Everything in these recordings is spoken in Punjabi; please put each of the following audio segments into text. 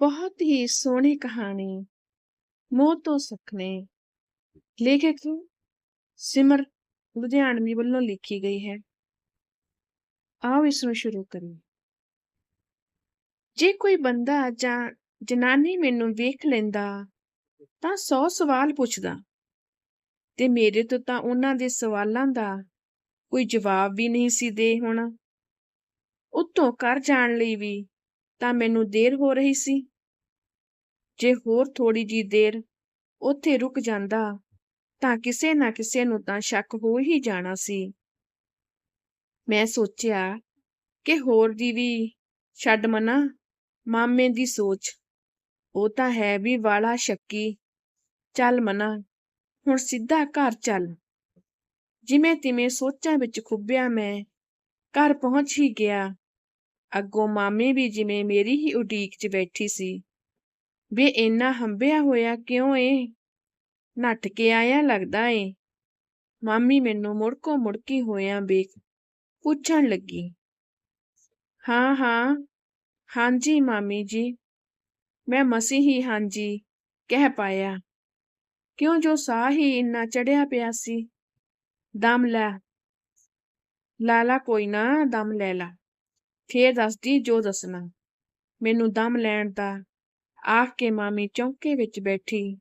ਬਹੁਤ ਹੀ ਸੋਹਣੀ ਕਹਾਣੀ। ਮੋਹ ਤੋਂ ਸੁਪਨੇ ਲੇਖਕ ਸਿਮਰ ਲੁਧਿਆਣਵੀ ਵੱਲੋਂ ਲਿਖੀ ਗਈ ਹੈ। ਆਓ ਇਸ ਨੂੰ ਸ਼ੁਰੂ ਕਰੀਏ। ਜੇ ਕੋਈ ਬੰਦਾ ਜਾਂ ਜਨਾਨੀ ਮੈਨੂੰ ਵੇਖ ਲੈਂਦਾ ਤਾਂ ਸੌ ਸਵਾਲ ਪੁੱਛਦਾ ਤੇ ਮੇਰੇ ਤੋਂ ਤਾਂ ਉਹਨਾਂ ਦੇ ਸਵਾਲਾਂ ਦਾ ਕੋਈ ਜਵਾਬ ਵੀ ਨਹੀਂ ਸੀ ਦੇ ਹੋਣਾ। ਉੱਤੋਂ ਘਰ ਜਾਣ ਲਈ ਵੀ ਤਾਂ ਮੈਨੂੰ ਦੇਰ ਹੋ ਰਹੀ ਸੀ। ਜੇ ਹੋਰ ਥੋੜੀ ਜੀ ਦੇਰ ਉੱਥੇ ਰੁਕ ਜਾਂਦਾ, ਤਾਂ ਕਿਸੇ ਨਾ ਕਿਸੇ ਨੂੰ ਤਾਂ ਸ਼ੱਕ ਹੋ ਹੀ ਜਾਣਾ ਸੀ। ਮੈਂ ਸੋਚਿਆ ਕਿ ਹੋਰ ਦੀ ਵੀ ਛੱਡ ਮਨਾ, ਮਾਮੇ ਦੀ ਸੋਚ। ਉਹ ਤਾਂ ਹੈ ਵੀ ਵਾਲਾ ਸ਼ੱਕੀ। ਚੱਲ ਮਨਾ, ਹੁਣ ਸਿੱਧਾ ਘਰ ਚੱਲ। ਜਿਵੇਂ ਤਿਵੇਂ ਸੋਚਾਂ ਵਿੱਚ ਖੁੱਬਿਆ ਮੈਂ, ਘਰ ਪਹੁੰਚ ਹੀ ਗਿਆ। ਅੱਗੋਂ ਮਾਮੀ ਵੀ ਜਿਵੇਂ ਮੇਰੀ ਹੀ ਉਡੀਕ 'ਚ ਬੈਠੀ ਸੀ। ਵੇ ਇੰਨਾ ਹੰਬਿਆ ਹੋਇਆ ਕਿਉਂ ਏ? ਨੱਠ ਕੇ ਆਇਆ ਲੱਗਦਾ ਏ। ਮਾਮੀ ਮੈਨੂੰ ਮੁੜਕੋ ਮੁੜਕੀ ਹੋਇਆ ਵੇਖ ਪੁੱਛਣ ਲੱਗੀ। ਹਾਂ ਹਾਂ। ਹਾਂਜੀ, ਮਾਮੀ ਜੀ। ਮੈਂ ਮਸੀ ਹੀ ਹਾਂਜੀ ਕਹਿ ਪਾਇਆ। ਕਿਉਂ ਜੋ ਸਾਹ ਹੀ ਇੰਨਾ ਚੜਿਆ ਪਿਆ ਸੀ? ਦਮ ਲੈ। ਲਾਲਾ ਕੋਈ ਨਾ, ਦਮ ਲੈ ਲਾ। ਫੇਰ ਦੱਸਦੀ ਜੋ ਦੱਸਣਾ। ਮੈਨੂੰ ਦਮ ਲੈਣ ਦਾ। ਆਖ ਕੇ ਮਾਮੀ ਚੌਂਕੇ ਵਿੱਚ ਬੈਠੀ।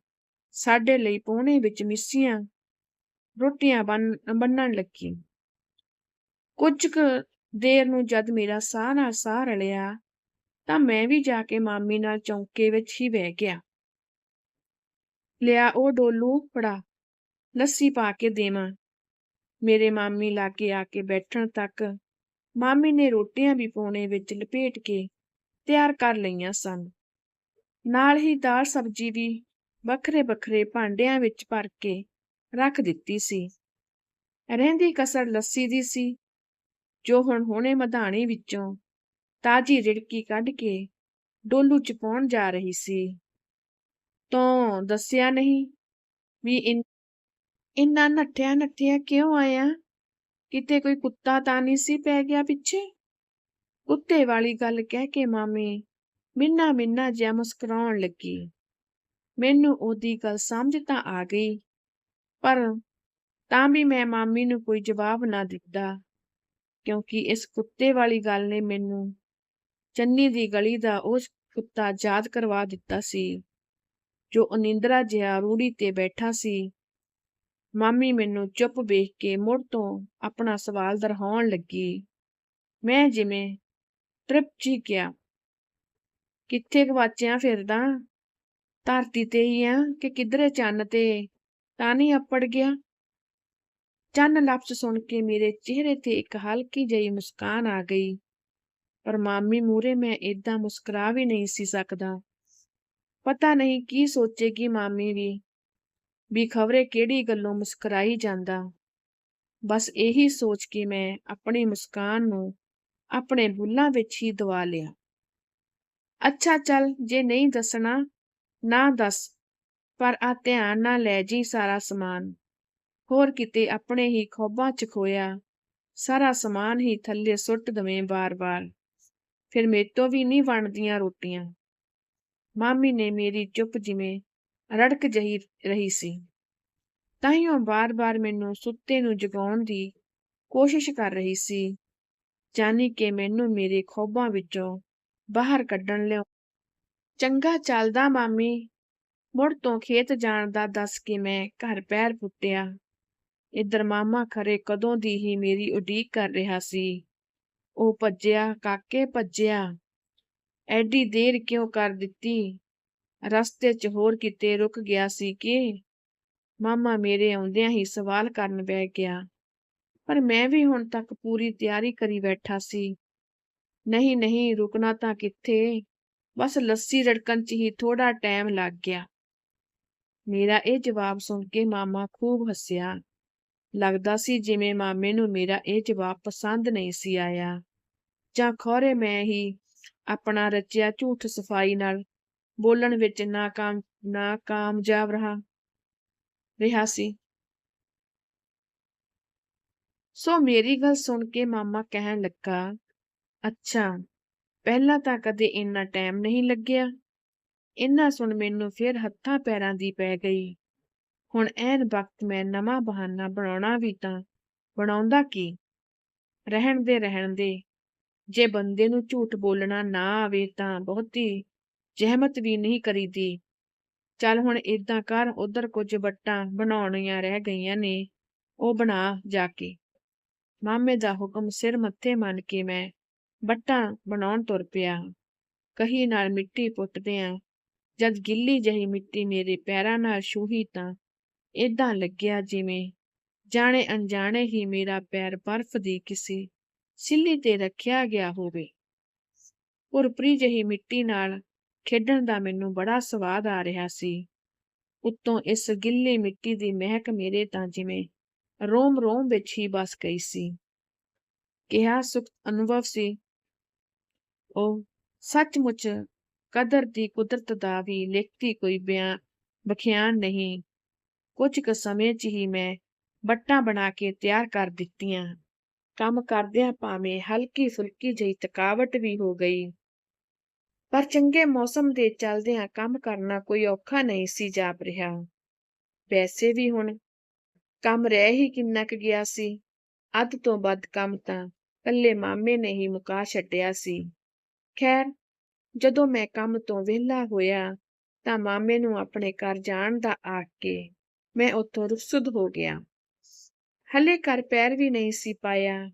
ਸਾਡੇ ਲਈ ਪੋਣੇ ਵਿੱਚ ਮਿੱਸੀਆਂ ਰੋਟੀਆਂ ਬੰਨਣ ਲੱਗੀ। ਕੁਝ ਕੁ ਦੇਰ ਨੂੰ ਜਦ ਮੇਰਾ ਸਾਹ ਨਾਲ ਸਾਹ ਰਲਿਆ, ਤਾਂ ਮੈਂ ਵੀ ਜਾ ਕੇ ਮਾਮੀ ਨਾਲ ਚੌਂਕੇ ਵਿੱਚ ਹੀ ਬਹਿ ਗਿਆ। ਲਿਆ ਉਹ ਡੋਲੂ ਫੜਾ, ਲੱਸੀ ਪਾ ਕੇ ਦੇਵਾਂ। ਮੇਰੇ ਮਾਮੀ ਲਾਗੇ ਆ ਕੇ ਬੈਠਣ ਤੱਕ ਮਾਮੀ ਨੇ ਰੋਟੀਆਂ ਵੀ ਪੋਣੇ ਵਿੱਚ ਲਪੇਟ ਕੇ ਤਿਆਰ ਕਰ ਲਈਆਂ ਸਨ। ਨਾਲ ਹੀ ਦਾਲ ਸਬਜ਼ੀ ਵੀ ਵੱਖਰੇ ਵੱਖਰੇ ਭਾਂਡਿਆਂ ਵਿੱਚ ਭਰ ਕੇ ਰੱਖ ਦਿੱਤੀ ਸੀ। ਰਹਿੰਦੀ ਕਸਰ ਲੱਸੀ ਦੀ ਸੀ, ਜੋ ਹੁਣ ਹੁਣੇ ਮਧਾਣੀ ਵਿੱਚੋਂ ਤਾਜੀ ਰਿੜਕੀ ਕੱਢ ਕੇ ਡੋਲੂ ਚ ਪਾਉਣ ਜਾ ਰਹੀ ਸੀ। ਤੋਂ ਦੱਸਿਆ ਨਹੀਂ ਵੀ ਇੰਨਾ ਨੱਠਿਆ ਨੱਠਿਆ ਕਿਉਂ ਆਇਆ? ਕਿਤੇ ਕੋਈ ਕੁੱਤਾ ਤਾਂ ਨਹੀਂ ਸੀ ਪੈ ਗਿਆ ਪਿੱਛੇ? ਕੁੱਤੇ ਵਾਲੀ ਗੱਲ ਕਹਿ ਕੇ ਮਾਮੀ ਮਿੰਨਾ ਮਿੰਨਾ ਜਿਹਾ ਮੁਸਕਰਾਉਣ ਲੱਗੀ। ਮੈਨੂੰ ਉਹਦੀ ਗੱਲ ਸਮਝ ਤਾਂ ਆ ਗਈ, ਪਰ ਤਾਂ ਵੀ ਮੈਂ ਮਾਮੀ ਨੂੰ ਕੋਈ ਜਵਾਬ ਨਾ ਦਿੱਤਾ, ਕਿਉਂਕਿ ਇਸ ਕੁੱਤੇ ਵਾਲੀ ਗੱਲ ਨੇ ਮੈਨੂੰ ਚੰਨੀ ਦੀ ਗਲੀ ਦਾ ਉਹ ਕੁੱਤਾ ਯਾਦ ਕਰਵਾ ਦਿੱਤਾ ਸੀ, ਜੋ ਅਨਿੰਦਰਾ ਜਿਹਾ ਰੂੜੀ ਤੇ ਬੈਠਾ ਸੀ। ਮਾਮੀ ਮੈਨੂੰ ਚੁੱਪ ਵੇਖ ਕੇ ਮੁੜ ਤੋਂ ਆਪਣਾ ਸਵਾਲ ਦਰਹਾਉਣ ਲੱਗੀ। ਮੈਂ ਜਿਵੇਂ ਟ੍ਰਿਪ ਜੀ ਗਿਆ ਕਿੱਥੇ ਗਵਾਚਿਆ ਫਿਰਦਾ? ਧਰਤੀ ਤੇ ਹੀ ਆ ਕਿ ਕਿਧਰੇ ਚੰਨ ਤੇ? ਤਾਂ ਨਹੀਂ ਅੱਪੜ ਗਿਆ? ਚੰਨ ਲਫ਼ਜ਼ ਸੁਣ ਕੇ ਮੇਰੇ ਚਿਹਰੇ ਤੇ ਇੱਕ ਹਲਕੀ ਜਿਹੀ ਮੁਸਕਾਨ ਆ ਗਈ, ਪਰ ਮਾਮੀ ਮੂਰੇ ਮੈਂ ਇਦਾਂ ਮੁਸਕਰਾ ਵੀ ਨਹੀਂ ਸੀ ਸਕਦਾ। ਪਤਾ ਨਹੀਂ ਕੀ ਸੋਚੇਗੀ ਮਾਮੀ ਵੀ। ਵੀ ਖਬਰੇ ਕਿਹੜੀ ਗੱਲੋਂ ਮੁਸਕਰਾਈ ਜਾਂਦਾ। ਬਸ ਇਹੀ ਸੋਚ ਕੇ ਮੈਂ ਆਪਣੀ ਮੁਸਕਾਨ ਨੂੰ ਆਪਣੇ ਬੁੱਲਾਂ ਵਿੱਚ ਹੀ ਦਵਾ ਲਿਆ। ਅੱਛਾ ਚੱਲ, ਜੇ ਨਹੀਂ ਦੱਸਣਾ, ਨਾ ਦੱਸ, ਪਰ ਆ ਧਿਆਨ ਨਾਲ ਲੈ ਜੀ ਸਾਰਾ ਸਮਾਨ। ਹੋਰ ਕਿਤੇ ਆਪਣੇ ਹੀ ਖੋਬਾਂ ਚ ਖੋਇਆ, ਸਾਰਾ ਸਮਾਨ ਹੀ ਥੱਲੇ ਸੁੱਟ ਦਵੇਂ ਬਾਰ-ਬਾਰ ਫਿਰ ਮੇਤੋਂ ਵੀ ਨਹੀਂ ਬਣਦੀਆਂ ਰੋਟੀਆਂ। ਮਾਮੀ ਨੇ ਮੇਰੀ ਚੁੱਪ ਜਿਵੇਂ ਰੜਕ ਜਹੀ ਰਹੀ ਸੀ। ਤਾਈਓ ਬਾਰ-ਬਾਰ ਮੈਨੂੰ ਸੁੱਤੇ ਨੂੰ ਜਗਾਉਣ ਦੀ ਕੋਸ਼ਿਸ਼ ਕਰ ਰਹੀ ਸੀ ਜਾਨੀ ਕਿ ਮੈਨੂੰ ਮੇਰੇ ਖੋਬਾਂ ਵਿੱਚੋਂ ਬਾਹਰ ਕੱਢਣ ਲਿਓ। ਚੰਗਾ ਚੱਲਦਾ ਮਾਮੀ, ਮੁੜ ਤੋਂ ਖੇਤ ਜਾਣ ਦਾ ਦੱਸ ਕੇ ਮੈਂ ਘਰ ਪੈਰ ਪੁੱਟਿਆ। ਇਧਰ ਮਾਮਾ ਖਰੇ ਕਦੋਂ ਦੀ ਹੀ ਮੇਰੀ ਉਡੀਕ ਕਰ ਰਿਹਾ ਸੀ। ਉਹ ਭੱਜਿਆ, ਕਾਕੇ ਭੱਜਿਆ। ਐਡੀ ਦੇਰ ਕਿਉਂ ਕਰ ਦਿੱਤੀ? ਰਸਤੇ 'ਚ ਹੋਰ ਕਿਤੇ ਰੁਕ ਗਿਆ ਸੀ ਕਿ ਮਾਮਾ ਮੇਰੇ ਆਉਂਦਿਆਂ ਹੀ ਸਵਾਲ ਕਰਨ ਬੈ ਗਿਆ। ਪਰ ਮੈਂ ਵੀ ਹੁਣ ਤੱਕ ਪੂਰੀ ਤਿਆਰੀ ਕਰੀ ਬੈਠਾ ਸੀ। ਨਹੀਂ ਨਹੀਂ, ਰੁਕਣਾ ਤਾਂ ਕਿੱਥੇ? ਬਸ ਲੱਸੀ ਰੜਕਣ 'ਚ ਹੀ ਥੋੜਾ ਟਾਈਮ ਲੱਗ ਗਿਆ। ਮੇਰਾ ਇਹ ਜਵਾਬ ਸੁਣ ਕੇ ਮਾਮਾ ਖੂਬ ਹੱਸਿਆ। ਲੱਗਦਾ ਸੀ ਜਿਵੇਂ ਮਾਮੇ ਨੂੰ ਮੇਰਾ ਇਹ ਜਵਾਬ ਪਸੰਦ ਨਹੀਂ ਸੀ ਆਇਆ। ਜਾਂ ਖੋਰੇ ਮੈਂ ਹੀ ਆਪਣਾ ਰਚਿਆ ਝੂਠ ਸਫ਼ਾਈ ਨਾਲ ਬੋਲਣ ਵਿੱਚ ਨਾਕਾਮ ਨਾਕਾਮਯਾਬ ਰਹਾ। ਰਿਹਾ ਸੀ। ਸੋ ਮੇਰੀ ਗੱਲ ਸੁਣ ਕੇ ਮਾਮਾ ਕਹਿਣ ਲੱਗਾ, ਅੱਛਾ, ਪਹਿਲਾਂ ਤਾਂ ਕਦੇ ਇੰਨਾ ਟਾਈਮ ਨਹੀਂ ਲੱਗਿਆ। ਇੰਨਾ ਸੁਣ ਮੈਨੂੰ ਫਿਰ ਹੱਥਾਂ ਪੈਰਾਂ ਦੀ ਪੈ ਗਈ। ਹੁਣ ਐਨ ਵਕਤ ਮੈਂ ਨਵਾਂ ਬਹਾਨਾ ਬਣਾਉਣਾ ਵੀ ਤਾਂ ਬਣਾਉਂਦਾ ਕੀ? ਰਹਿਣ ਦੇ ਰਹਿਣ ਦੇ। ਜੇ ਬੰਦੇ ਨੂੰ ਝੂਠ ਬੋਲਣਾ ਨਾ ਆਵੇ ਤਾਂ ਬਹੁਤੀ ਜ਼ਹਿਮਤ ਵੀ ਨਹੀਂ ਕਰੀਦੀ। ਚੱਲ ਹੁਣ ਏਦਾਂ ਕਰ, ਉਧਰ ਕੁਝ ਵੱਟਾਂ ਬਣਾਉਣੀਆਂ ਰਹਿ ਗਈਆਂ ਨੇ, ਉਹ ਬਣਾ ਜਾ ਕੇ। ਮਾਮੇ ਦਾ ਹੁਕਮ ਸਿਰ ਮੱਥੇ ਮੰਨ ਕੇ ਮੈਂ ਵੱਟਾਂ ਬਣਾਉਣ ਤੁਰ ਪਿਆ ਕਹੀ ਨਾਲ ਮਿੱਟੀ ਪੁੱਟਦਿਆਂ, ਜਦ ਗਿੱਲੀ ਜਹੀ ਮਿੱਟੀ ਮੇਰੇ ਪੈਰਾਂ ਨਾਲ ਛੂਹੀ ਤਾਂ ਏਦਾਂ ਲੱਗਿਆ ਜਿਵੇਂ ਜਾਣੇ ਅਣਜਾਣੇ ਹੀ ਮੇਰਾ ਪੈਰ ਬਰਫ਼ ਦੀ ਕਿਸੇ ਸਿੱਲੀ ਤੇ ਰੱਖਿਆ ਗਿਆ ਹੋਵੇ। ਭੁਰਭਰੀ ਜਿਹੀ ਮਿੱਟੀ ਨਾਲ ਖੇਡਣ ਦਾ ਮੈਨੂੰ ਬੜਾ ਸਵਾਦ ਆ ਰਿਹਾ ਸੀ। ਉੱਤੋਂ ਇਸ ਗਿੱਲੀ ਮਿੱਟੀ ਦੀ ਮਹਿਕ ਮੇਰੇ ਤਾਂ ਜਿਵੇਂ ਰੋਮ ਰੋਮ ਵਿੱਚ ਹੀ ਬਸ ਗਈ ਸੀ। ਕਿਹਾ ਸੁਖ ਅਨੁਭਵ ਸੀ ਉਹ ਸੱਚਮੁੱਚ ਕਦਰ ਦੀ ਕੁਦਰਤ ਦਾ ਵੀ ਲਿਖਤੀ ਕੋਈ ਬਿਆਨ ਬਖਿਆਨ ਨਹੀਂ। ਕੁਝ ਕੁ ਸਮੇਂ 'ਚ ਹੀ ਮੈਂ ਬੱਟਾਂ ਬਣਾ ਕੇ ਤਿਆਰ ਕਰ ਦਿੱਤੀਆਂ। ਕੰਮ ਕਰਦਿਆਂ ਭਾਵੇਂ ਹਲਕੀ ਫੁਲਕੀ ਜਿਹੀ ਥਕਾਵਟ ਵੀ ਹੋ ਗਈ। ਪਰ ਚੰਗੇ ਮੌਸਮ ਦੇ ਚੱਲਦਿਆਂ ਕੰਮ ਕਰਨਾ ਕੋਈ ਔਖਾ ਨਹੀਂ ਸੀ ਜਾਪ ਰਿਹਾ। ਵੈਸੇ ਵੀ ਹੁਣ ਕੰਮ ਰਹਿ ਹੀ ਕਿੰਨਾ ਕੁ ਗਿਆ ਸੀ। ਅੱਧ ਤੋਂ ਵੱਧ ਕੰਮ ਤਾਂ ਕੱਲੇ ਮਾਮੇ ਨੇ ਹੀ ਮੁਕਾ ਛੱਡਿਆ ਸੀ। ਖੈਰ, ਜਦੋਂ ਮੈਂ ਕੰਮ ਤੋਂ ਵਿਹਲਾ ਹੋਇਆ ਤਾਂ ਮਾਮੇ ਨੂੰ ਆਪਣੇ ਘਰ ਜਾਣ ਦਾ ਆਖ ਕੇ ਮੈਂ ਉੱਥੋਂ ਰੁੱਸਦ ਹੋ ਗਿਆ। ਹਲੇ ਘਰ ਪੈਰ ਵੀ ਨਹੀਂ ਸੀ ਪਾਇਆ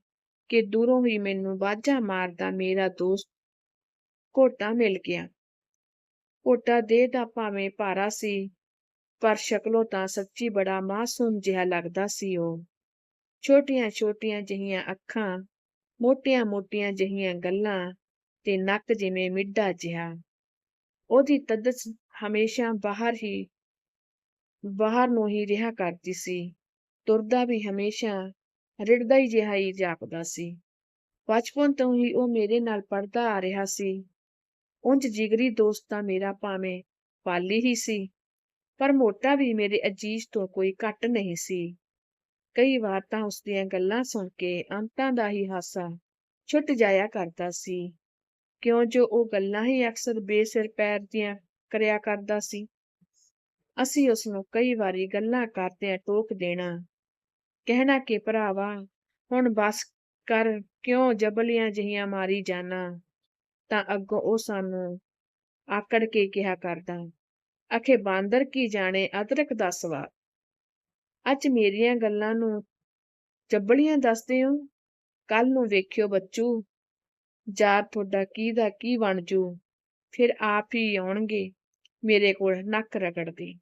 ਕਿ ਦੂਰੋਂ ਹੀ ਮੈਨੂੰ ਬਾਝਾ ਮਾਰਦਾ ਮੇਰਾ ਦੋਸਤ ਘੋਟਾ ਮਿਲ ਗਿਆ। ਘੋਟਾ ਦੇਹ ਦਾ ਭਾਵੇਂ ਭਾਰਾ ਸੀ, ਪਰ ਸ਼ਕਲੋਂ ਤਾਂ ਸੱਚੀ ਬੜਾ ਮਾਸੂਮ ਜਿਹਾ ਲੱਗਦਾ ਸੀ ਉਹ। ਛੋਟੀਆਂ ਛੋਟੀਆਂ ਜਿਹੀਆਂ ਅੱਖਾਂ, ਮੋਟੀਆਂ ਮੋਟੀਆਂ ਜਿਹੀਆਂ ਗੱਲਾਂ ਤੇ ਨੱਕ ਜਿਵੇਂ ਮਿੱਡਾ ਜਿਹਾ। ਉਹਦੀ ਤਦਸ ਹਮੇਸ਼ਾ ਬਾਹਰ ਹੀ, ਬਾਹਰ ਨੂੰ ਹੀ ਰਿਹਾ ਕਰਦੀ ਸੀ। ਤੁਰਦਾ ਵੀ ਹਮੇਸ਼ਾ ਰਿੜਦਾ ਹੀ ਜਿਹਾ ਹੀ ਜਾਪਦਾ ਸੀ। ਬਚਪਨ ਤੋਂ ਹੀ ਉਹ ਮੇਰੇ ਨਾਲ ਪੜਦਾ ਆ ਰਿਹਾ ਸੀ। ਉਂਝ ਜਿਗਰੀ ਦੋਸਤ ਤਾਂ ਮੇਰਾ ਭਾਵੇਂ ਪਾਲੀ ਹੀ ਸੀ, ਪਰ ਮੋਟਾ ਵੀ ਮੇਰੇ ਅਜੀਜ਼ ਤੋਂ ਕੋਈ ਘੱਟ ਨਹੀਂ ਸੀ। ਕਈ ਵਾਰ ਤਾਂ ਉਸ ਦੀਆਂ ਗੱਲਾਂ ਸੁਣ ਕੇ ਅੰਤਾਂ ਦਾ ਹੀ ਹਾਸਾ ਛੁੱਟ ਜਾਇਆ ਕਰਦਾ ਸੀ। ਕਿਉਂ ਜੋ ਉਹ ਗੱਲਾਂ ਹੀ ਅਕਸਰ ਬੇਸਿਰ ਪੈਰ ਦੀਆਂ ਕਰਿਆ ਕਰਦਾ ਸੀ। ਅਸੀਂ ਉਸ ਨੂੰ ਕਈ ਵਾਰੀ ਗੱਲਾਂ ਕਰਦਿਆਂ ਟੋਕ ਦੇਣਾ, ਕਹਿਣਾ ਕਿ ਭਰਾਵਾ, ਹੁਣ ਬਸ ਕਰ ਕਿਉਂ ਜਬਲੀਆਂ ਜਿਹੀਆਂ ਮਾਰੀ ਜਾਣਾ ਤਾਂ ਅੱਗੋਂ ਉਹ ਸਾਨੂੰ ਆਕੜ ਕੇ ਕਿਹਾ ਕਰਦਾ ਅਖੇ ਬਾਂਦਰ ਕੀ ਜਾਣੇ, ਅਦਰਕ ਦਾ ਸਵਾਦ। ਅੱਜ ਮੇਰੀਆਂ ਗੱਲਾਂ ਨੂੰ ਜੱਬਲੀਆਂ ਦੱਸਦੇ ਹੋ? ਕੱਲ ਨੂੰ ਵੇਖਿਓ ਬੱਚੂ ਜਾ ਤੁਹਾਡਾ ਕੀ ਦਾ ਕੀ ਬਣ ਜੂ, ਫਿਰ ਆਪ ਹੀ ਆਉਣਗੇ, ਮੇਰੇ ਕੋਲ ਨੱਕ ਰਗੜਦੇ।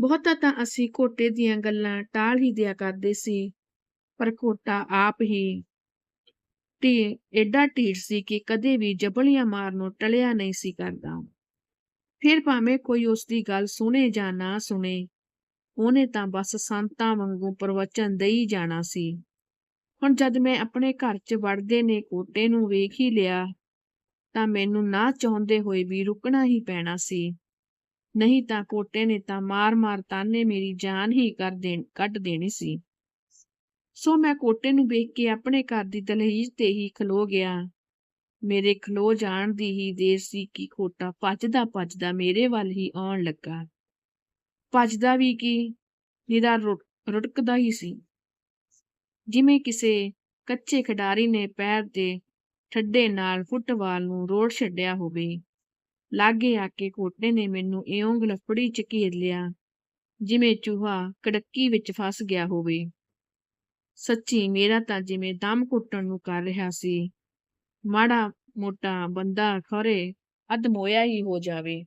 ਬਹੁਤਾ ਤਾਂ ਅਸੀਂ ਘੋਟੇ ਦੀਆਂ ਗੱਲਾਂ ਟਾਲ ਹੀ ਦਿਆ ਕਰਦੇ ਸੀ, ਪਰ ਘੋਟਾ ਆਪ ਹੀ ਟੀ ਐਡਾ ਢੀਠ ਸੀ ਕਿ ਕਦੇ ਵੀ ਜਬਲੀਆਂ ਮਾਰਨੋਂ ਟਲਿਆ ਨਹੀਂ ਸੀ ਕਰਦਾ। ਫਿਰ ਭਾਵੇਂ ਕੋਈ ਉਸ ਦੀ ਗੱਲ ਸੁਣੇ ਜਾਂ ਨਾ ਸੁਣੇ, ਉਹਨੇ ਤਾਂ ਬਸ ਸੰਤਾਂ ਵਾਂਗੂ ਪ੍ਰਵਚਨ ਦੇਈ ਜਾਣਾ ਸੀ। ਹੁਣ ਜਦ ਮੈਂ ਆਪਣੇ ਘਰ 'ਚ ਵੜਦੇ ਨੇ ਕੋਟੇ ਨੂੰ ਵੇਖ ਹੀ ਲਿਆ, ਤਾਂ ਮੈਨੂੰ ਨਾ ਚਾਹੁੰਦੇ ਹੋਏ ਵੀ ਰੁਕਣਾ ਹੀ ਪੈਣਾ ਸੀ। ਨਹੀਂ ਤਾਂ ਕੋਟੇ ਨੇ ਤਾਂ ਮਾਰ-ਮਾਰ ਤਾਨੇ ਮੇਰੀ ਜਾਨ ਹੀ ਕਰ ਦੇਣ, ਕੱਢ ਦੇਣੀ ਸੀ। ਸੋ ਮੈਂ ਕੋਟੇ ਨੂੰ ਵੇਖ ਕੇ ਆਪਣੇ ਘਰ ਦੀ ਦਲਹੀਜ਼ ਤੇ ਹੀ ਖਲੋ ਗਿਆ। ਮੇਰੇ ਖਲੋ ਜਾਣ ਦੀ ਹੀ ਦੇਰ ਸੀ ਕਿ ਖੋਟਾ ਭੱਜਦਾ ਭੱਜਦਾ ਮੇਰੇ ਵੱਲ ਹੀ ਆਉਣ ਲੱਗਾ। ਭੱਜਦਾ ਵੀ ਕੀ? ਨਿਰਾ ਰੁੜਕਦਾ ਹੀ ਸੀ। ਜਿਵੇਂ ਕਿਸੇ ਕੱਚੇ ਖਿਡਾਰੀ ਨੇ ਪੈਰ ਦੇ ਠੱਡੇ ਨਾਲ ਫੁੱਟਬਾਲ ਨੂੰ ਰੋੜ ਛੱਡਿਆ ਹੋਵੇ। ਲਾਗੇ ਆ ਕੇ ਕੋਟੇ ਨੇ ਮੈਨੂੰ ਇਉਂ ਗਲਫੜੀ ਚ ਘੇਰ ਲਿਆ, ਜਿਵੇਂ ਚੂਹਾ ਕੜੱਕੀ ਵਿੱਚ ਫਸ ਗਿਆ ਹੋਵੇ। ਸੱਚੀ ਮੇਰਾ ਤਾਂ ਜਿਵੇਂ ਦਮ ਘੁੱਟਣ ਨੂੰ ਕਰ ਰਿਹਾ ਸੀ। ਮਾੜਾ ਮੋਟਾ ਬੰਦਾ ਖਰੇ ਅਧਮੋਇਆ ਹੀ ਹੋ ਜਾਵੇ।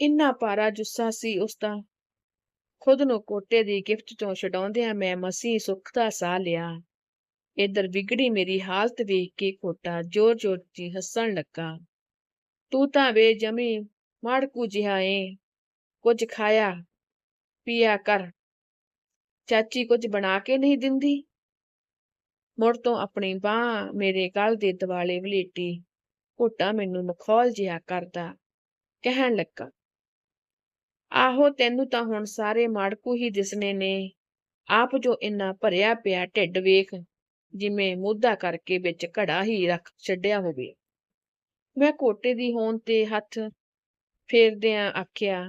ਇੰਨਾ ਪਾਰਾ ਜੁੱਸਾ ਸੀ ਉਸ ਦਾ। ਖੁਦ ਨੂੰ ਕੋਟੇ ਦੀ ਗਿਫਟ ਤੋਂ ਛਡਾਉਂਦਿਆਂ ਮੈਂ ਮਸੀਂ ਸੁੱਖ ਦਾ ਸਾਹ ਲਿਆ। ਇਧਰ ਵਿਗੜੀ ਮੇਰੀ ਹਾਲਤ ਵੇਖ ਕੇ ਕੋਟਾ ਜ਼ੋਰ-ਜ਼ੋਰ ਦੀ ਹੱਸਣ ਲੱਗਾ। ਤੂੰ ਤਾਂ ਵੇ ਜਮੀ ਮਾੜਕੂ ਜਿਹਾ ਏ। ਕੁਝ ਖਾਇਆ, ਪੀਆ ਕਰ। ਚਾਚੀ ਕੁਝ ਬਣਾ ਕੇ ਨਹੀਂ ਦਿੰਦੀ। ਮੁੜ ਤੋਂ ਆਪਣੀ ਬਾਹ ਮੇਰੇ ਗਲ ਦੇ ਦਿਵਾਲੇ ਵਲੇਟੀ, ਘੋਟਾ ਮੈਨੂੰ ਮਖੌਲ ਜਿਹਾ ਕਰਦਾ, ਕਹਿਣ ਲੱਗਾ, ਆਹੋ, ਤੈਨੂੰ ਤਾਂ ਹੁਣ ਸਾਰੇ ਮਾੜਕੂ ਹੀ ਦਿਸਨੇ ਨੇ। ਆਪ ਜੋ ਇੰਨਾ ਭਰਿਆ ਪਿਆ ਢਿੱਡ ਵੇਖ, ਜਿਵੇਂ ਮੋਢਾ ਕਰਕੇ ਵਿੱਚ ਘੜਾ ਹੀ ਰੱਖ ਛੱਡਿਆ ਹੋਵੇ। ਮੈਂ ਕੋਟੇ ਦੀ ਹੋਣ ਤੇ ਹੱਥ ਫੇਰਦਿਆਂ ਆਖਿਆ,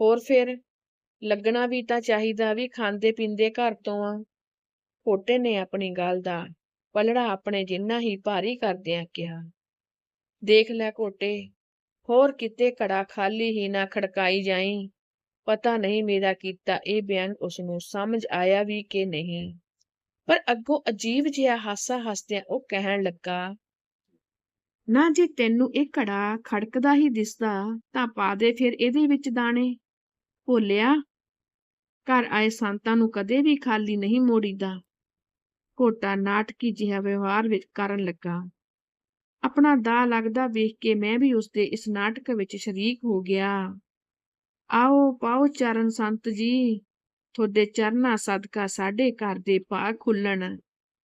ਹੋਰ ਫਿਰ? ਲੱਗਣਾ ਵੀ ਤਾਂ ਚਾਹੀਦਾ ਵੀ ਖਾਂਦੇ ਪੀਂਦੇ ਘਰ ਤੋਂ ਆ। ਕੋਟੇ ਨੇ ਆਪਣੀ ਗੱਲ ਦਾ ਪਲੜਾ ਆਪਣੇ ਜਿੰਨਾ ਹੀ ਭਾਰੀ ਕਰਦਿਆਂ ਕਿਹਾ। ਦੇਖ ਲੈ ਕੋਟੇ ਹੋਰ ਕਿਤੇ ਘੜਾ ਖਾਲੀ ਹੀ ਨਾ ਖੜਕਾਈ ਜਾਈ। ਪਤਾ ਨਹੀਂ ਮੇਰਾ ਕੀਤਾ ਇਹ ਬਿਆਨ ਉਸਨੂੰ ਸਮਝ ਆਇਆ ਵੀ ਕਿ ਨਹੀਂ। ਪਰ ਅੱਗੋਂ ਅਜੀਬ ਜਿਹਾ ਹਾਸਾ ਹੱਸਦਿਆਂ ਉਹ ਕਹਿਣ ਲੱਗਾ, ਨਾ ਜੇ ਤੈਨੂੰ ਇਹ ਘੜਾ ਖੜਕਦਾ ਹੀ ਦਿਸਦਾ ਤਾਂ ਪਾ ਦੇ ਫਿਰ ਇਹਦੇ ਵਿੱਚ ਦਾਣੇ। ਭੋਲਿਆ ਘਰ ਆਏ ਸੰਤਾਂ ਨੂੰ ਕਦੇ ਵੀ ਖਾਲੀ ਨਹੀਂ ਮੋੜੀਦਾ। ਘੋਟਾ ਨਾਟਕੀ ਜਿਹਾ ਵਿਵਹਾਰ ਵਿੱਚ ਕਰਨ ਲੱਗਾ। ਆਪਣਾ ਦਾ ਲੱਗਦਾ ਵੇਖ ਕੇ ਮੈਂ ਵੀ ਉਸਦੇ ਇਸ ਨਾਟਕ ਵਿੱਚ ਸ਼ਰੀਕ ਹੋ ਗਿਆ। ਆਓ ਪਾਓ ਚਰਨ ਸੰਤ ਜੀ, ਤੁਹਾਡੇ ਚਰਨਾਂ ਸਦਕਾ ਸਾਡੇ ਘਰ ਦੇ ਭਾਗ ਖੁੱਲਣ।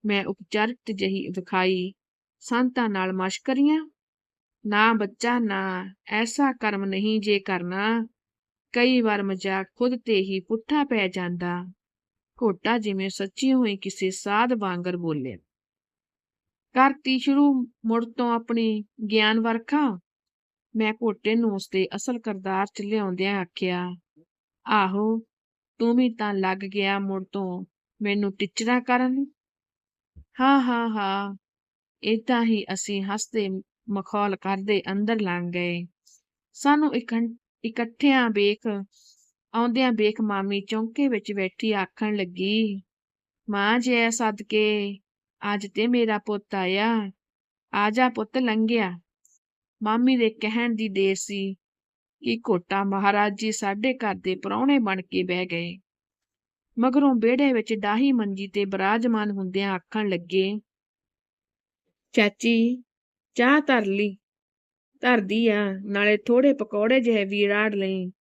ਮੈਂ ਉਪਚਰਿਤ ਜਹੀ ਵਿਖਾਈ, ਸੰਤਾਂ ਨਾਲ ਮਸ਼ਕਰੀਆਂ। ਨਾ ਬੱਚਾ ਨਾ, ਐਸਾ ਕਰਮ ਨਹੀਂ ਜੇ ਕਰਨਾ। ਕਈ ਵਾਰ ਮਜ਼ਾਕ ਖੁਦ ਤੇ ਹੀ ਪੁੱਠਾ ਪੈ ਜਾਂਦਾ। ਘੋਟਾ ਜਿਵੇਂ ਸੱਚੀ ਹੋਈ ਕਿਸੇ ਸਾਧ ਵਾਂਗਰ ਬੋਲਿਆ ਕਰਤੀ ਸ਼ੁਰੂ, ਮੁੜ ਤੋਂ ਆਪਣੀ ਗਿਆਨ ਵਰਖਾ। ਮੈਂ ਘੋਟੇ ਨੂੰ ਉਸਦੇ ਅਸਲ ਕਰਦਾਰ ਚ ਲਿਆਉਂਦਿਆਂ ਆਖਿਆ, ਆਹੋ, ਤੂੰ ਵੀ ਤਾਂ ਲੱਗ ਗਿਆ ਮੁੜ ਤੋਂ ਮੈਨੂੰ ਟਿਚਰਾ ਕਰਨ। ਹਾਂ ਹਾਂ ਹਾਂ ਏਦਾਂ ਹੀ ਅਸੀਂ ਹੱਸਦੇ ਮਖੌਲ ਕਰਦੇ ਅੰਦਰ ਲੰਘ ਗਏ। ਸਾਨੂੰ ਇਕੱਠਿਆਂ ਵੇਖ ਆਉਂਦਿਆਂ ਵੇਖ ਮਾਮੀ ਚੌਂਕੇ ਵਿੱਚ ਬੈਠੀ ਆਖਣ ਲੱਗੀ, ਮਾਂ ਜੈ ਸਦਕੇ, ਅੱਜ ਤੇ ਮੇਰਾ ਪੁੱਤ ਆਇਆ, ਆ ਜਾ ਪੁੱਤ ਲੰਘਿਆ। ਮਾਮੀ ਦੇ ਕਹਿਣ ਦੀ ਦੇਰ ਸੀ ਕਿ ਘੋਟਾ ਮਹਾਰਾਜ ਜੀ ਸਾਡੇ ਘਰ ਦੇ ਪ੍ਰਾਹੁਣੇ ਬਣ ਕੇ ਬਹਿ ਗਏ। ਮਗਰੋਂ ਵਿਹੜੇ ਵਿੱਚ ਡਾਹੀ ਮੰਜੀ ਤੇ ਬਰਾਜਮਾਨ ਹੁੰਦਿਆਂ ਆਖਣ ਲੱਗੇ, ਚਾਚੀ, ਚਾਹ ਧਰ ਲਈ। ਧਰਦੀ ਆ ਨਾਲੇ ਥੋੜੇ ਪਕੌੜੇ ਜਿਹੇ ਵੀ ਰਾੜ ਲਈ।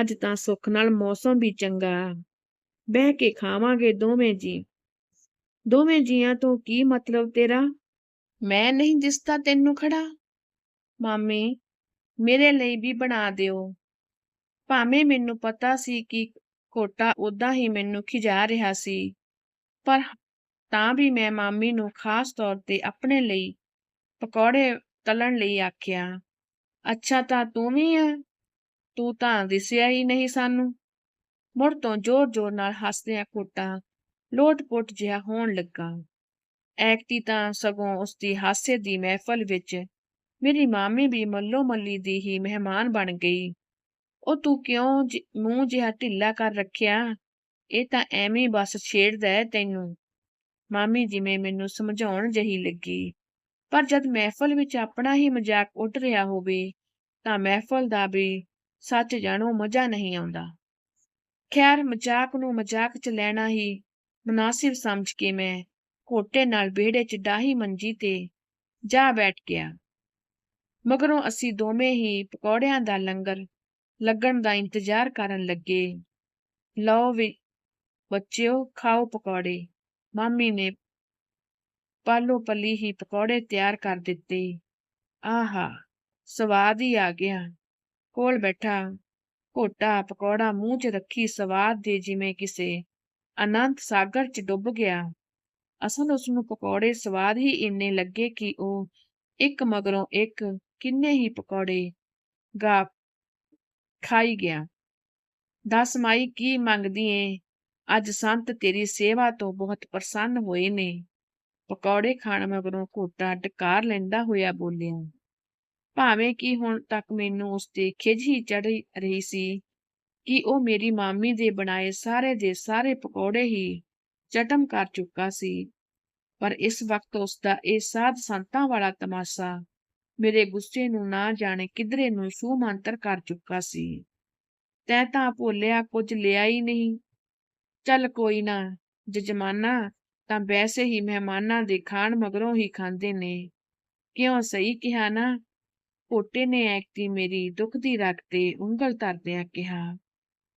ਅੱਜ ਤਾਂ ਸੁੱਖ ਨਾਲ ਮੌਸਮ ਵੀ ਚੰਗਾ ਬਹਿ ਕੇ ਖਾਵਾਂਗੇ ਦੋਵੇਂ ਜੀ। ਦੋਵੇਂ ਜੀਆਂ ਤੋਂ ਕੀ ਮਤਲਬ ਤੇਰਾ? ਮੈਂ ਨਹੀਂ ਦਿਸਦਾ ਤੈਨੂੰ ਖੜਾ। ਮਾਮੀ ਮੇਰੇ ਲਈ ਵੀ ਬਣਾ ਦਿਓ। ਭਾਵੇਂ ਮੈਨੂੰ ਪਤਾ ਸੀ ਕਿ ਕੋਟਾ ਉਦਾਂ ਹੀ ਮੈਨੂੰ ਖਿਜਾ ਰਿਹਾ ਸੀ ਪਰ ਤਾਂ ਵੀ ਮੈਂ ਮਾਮੀ ਨੂੰ ਖਾਸ ਤੌਰ ਤੇ ਆਪਣੇ ਲਈ ਪਕੌੜੇ ਤਲਣ ਲਈ ਆਖਿਆ, ਅੱਛਾ ਤਾਂ ਤੂੰ ਵੀ ਆ, ਤੂੰ ਤਾਂ ਦਿਸਿਆ ਹੀ ਨਹੀਂ ਸਾਨੂੰ। ਮੁੜ ਤੋਂ ਜ਼ੋਰ-ਜ਼ੋਰ ਨਾਲ ਹੱਸਦਿਆਂ ਕੋਟਾ ਲੋਟ-ਪੋਟ ਜਿਹਾ ਹੋਣ ਲੱਗਾ। ਐਕਤੀ ਤਾਂ ਸਗੋਂ ਉਸਦੀ ਹਾਸੇ ਦੀ ਮਹਿਫਲ ਵਿੱਚ ਮੇਰੀ ਮਾਮੀ ਵੀ ਮੱਲੋ ਮੱਲੀ ਦੀ ਹੀ ਮਹਿਮਾਨ ਬਣ ਗਈ। ਉਹ ਤੂੰ ਕਿਉਂ ਮੂੰਹ ਜਿਹਾ ਢਿੱਲਾ ਕਰ ਰੱਖਿਆ? ਇਹ ਤਾਂ ਐਵੇਂ ਬਸ ਛੇੜਦਾ ਹੈ ਤੈਨੂੰ। ਮਾਮੀ ਜਿਵੇਂ ਮੈਨੂੰ ਸਮਝਾਉਣ ਜਹੀ ਲੱਗੀ। ਪਰ ਜਦ ਮਹਿਫਲ ਵਿੱਚ ਆਪਣਾ ਹੀ ਮਜ਼ਾਕ ਉੱਡ ਰਿਹਾ ਹੋਵੇ, ਤਾਂ ਮਹਿਫਲ ਦਾ ਵੀ ਸੱਚ ਜਾਣੋ ਮਜ਼ਾ ਨਹੀਂ ਆਉਂਦਾ। ਖੈਰ, ਮਜ਼ਾਕ ਨੂੰ ਮਜ਼ਾਕ 'ਚ ਲੈਣਾ ਹੀ ਮੁਨਾਸਿਬ ਸਮਝ ਕੇ ਮੈਂ ਘੋਟੇ ਨਾਲ ਵਿਹੜੇ 'ਚ ਡਾਹੀ ਮੰਜੀ ਤੇ ਜਾ ਬੈਠ ਗਿਆ। ਮਗਰੋਂ ਅਸੀਂ ਦੋਵੇਂ ਹੀ ਪਕੌੜਿਆਂ ਦਾ ਲੰਗਰ ਲੱਗਣ ਦਾ ਇੰਤਜ਼ਾਰ ਕਰਨ ਲੱਗੇ। ਲਓ ਵੀ, ਬੱਚਿਓ, ਖਾਓ ਪਕੌੜੇ। ਮਾਮੀ ਨੇ ਪਾਲੋ ਪੱਲੀ ਹੀ ਪਕੌੜੇ ਤਿਆਰ ਕਰ ਦਿੱਤੇ। ਆਹਾ, ਸਵਾਦ ਹੀ ਆ ਗਿਆ। ਕੋਲ ਬੈਠਾ, ਘੋਟਾ ਪਕੌੜਾ ਮੂੰਹ 'ਚ ਰੱਖੀ ਸਵਾਦ ਦੇ ਜਿਵੇਂ ਕਿਸੇ ਅਨੰਤ ਸਾਗਰ 'ਚ ਡੁੱਬ ਗਿਆ। ਅਸਲ ਉਸ ਨੂੰ ਪਕੌੜੇ ਸਵਾਦ ਹੀ ਇੰਨੇ ਲੱਗੇ ਕਿ ਉਹ ਇੱਕ ਮਗਰੋਂ ਇੱਕ ਕਿੰਨੇ ਹੀ ਪਕੌੜੇ ਗਾ ਖਾਈ ਗਿਆ। ਦਸ ਮਾਈ ਕੀ ਮੰਗਦੀ ਏ? ਅੱਜ ਸੰਤ ਤੇਰੀ ਸੇਵਾ ਤੋਂ ਬਹੁਤ ਪ੍ਰਸੰਨ ਹੋਏ ਨੇ। ਪਕੌੜੇ ਖਾਣ ਮਗਰੋਂ ਘੋਟਾ ਡਕਾਰ ਲੈਂਦਾ ਹੋਇਆ ਬੋਲਿਆ। ਭਾਵੇਂ ਕਿ ਹੁਣ ਤੱਕ ਮੈਨੂੰ ਉਸ ਤੇ ਖਿਜ ਹੀ ਚੜ ਰਹੀ ਸੀ ਕਿ ਉਹ ਮੇਰੀ ਮਾਮੀ ਦੇ ਬਣਾਏ ਸਾਰੇ ਦੇ ਸਾਰੇ ਪਕੌੜੇ ਹੀ ਚਟਮ ਕਰ ਚੁੱਕਾ ਸੀ, ਪਰ ਇਸ ਵਕਤ ਉਸ ਦਾ ਇਹ ਸਾਧ ਸੰਤਾਂ ਵਾਲਾ ਤਮਾਸ਼ਾ ਮੇਰੇ ਗੁੱਸੇ ਨੂੰ ਨਾ ਜਾਣੇ ਕਿਧਰੇ ਨੂੰ ਸ਼ੂਮਾਂਤਰ ਕਰ ਚੁੱਕਾ ਸੀ। ਤੈ ਤਾਂ ਭੋਲਿਆ ਕੁਝ ਲਿਆ ਹੀ ਨਹੀਂ। ਚੱਲ ਕੋਈ ਨਾ, ਜਜਮਾਨਾ ਤਾਂ ਵੈਸੇ ਹੀ ਮਹਿਮਾਨਾਂ ਦੇ ਖਾਣ ਮਗਰੋਂ ਹੀ ਖਾਂਦੇ ਨੇ। ਕਿਉਂ ਸਹੀ ਕਿਹਾ ਨਾ? ਕੋਟੇ ਨੇ ਐਕਤੀ ਮੇਰੀ ਦੁੱਖ ਦੀ ਰੱਖ ਤੇ ਉਂਗਲ ਧਰਦਿਆਂ ਕਿਹਾ।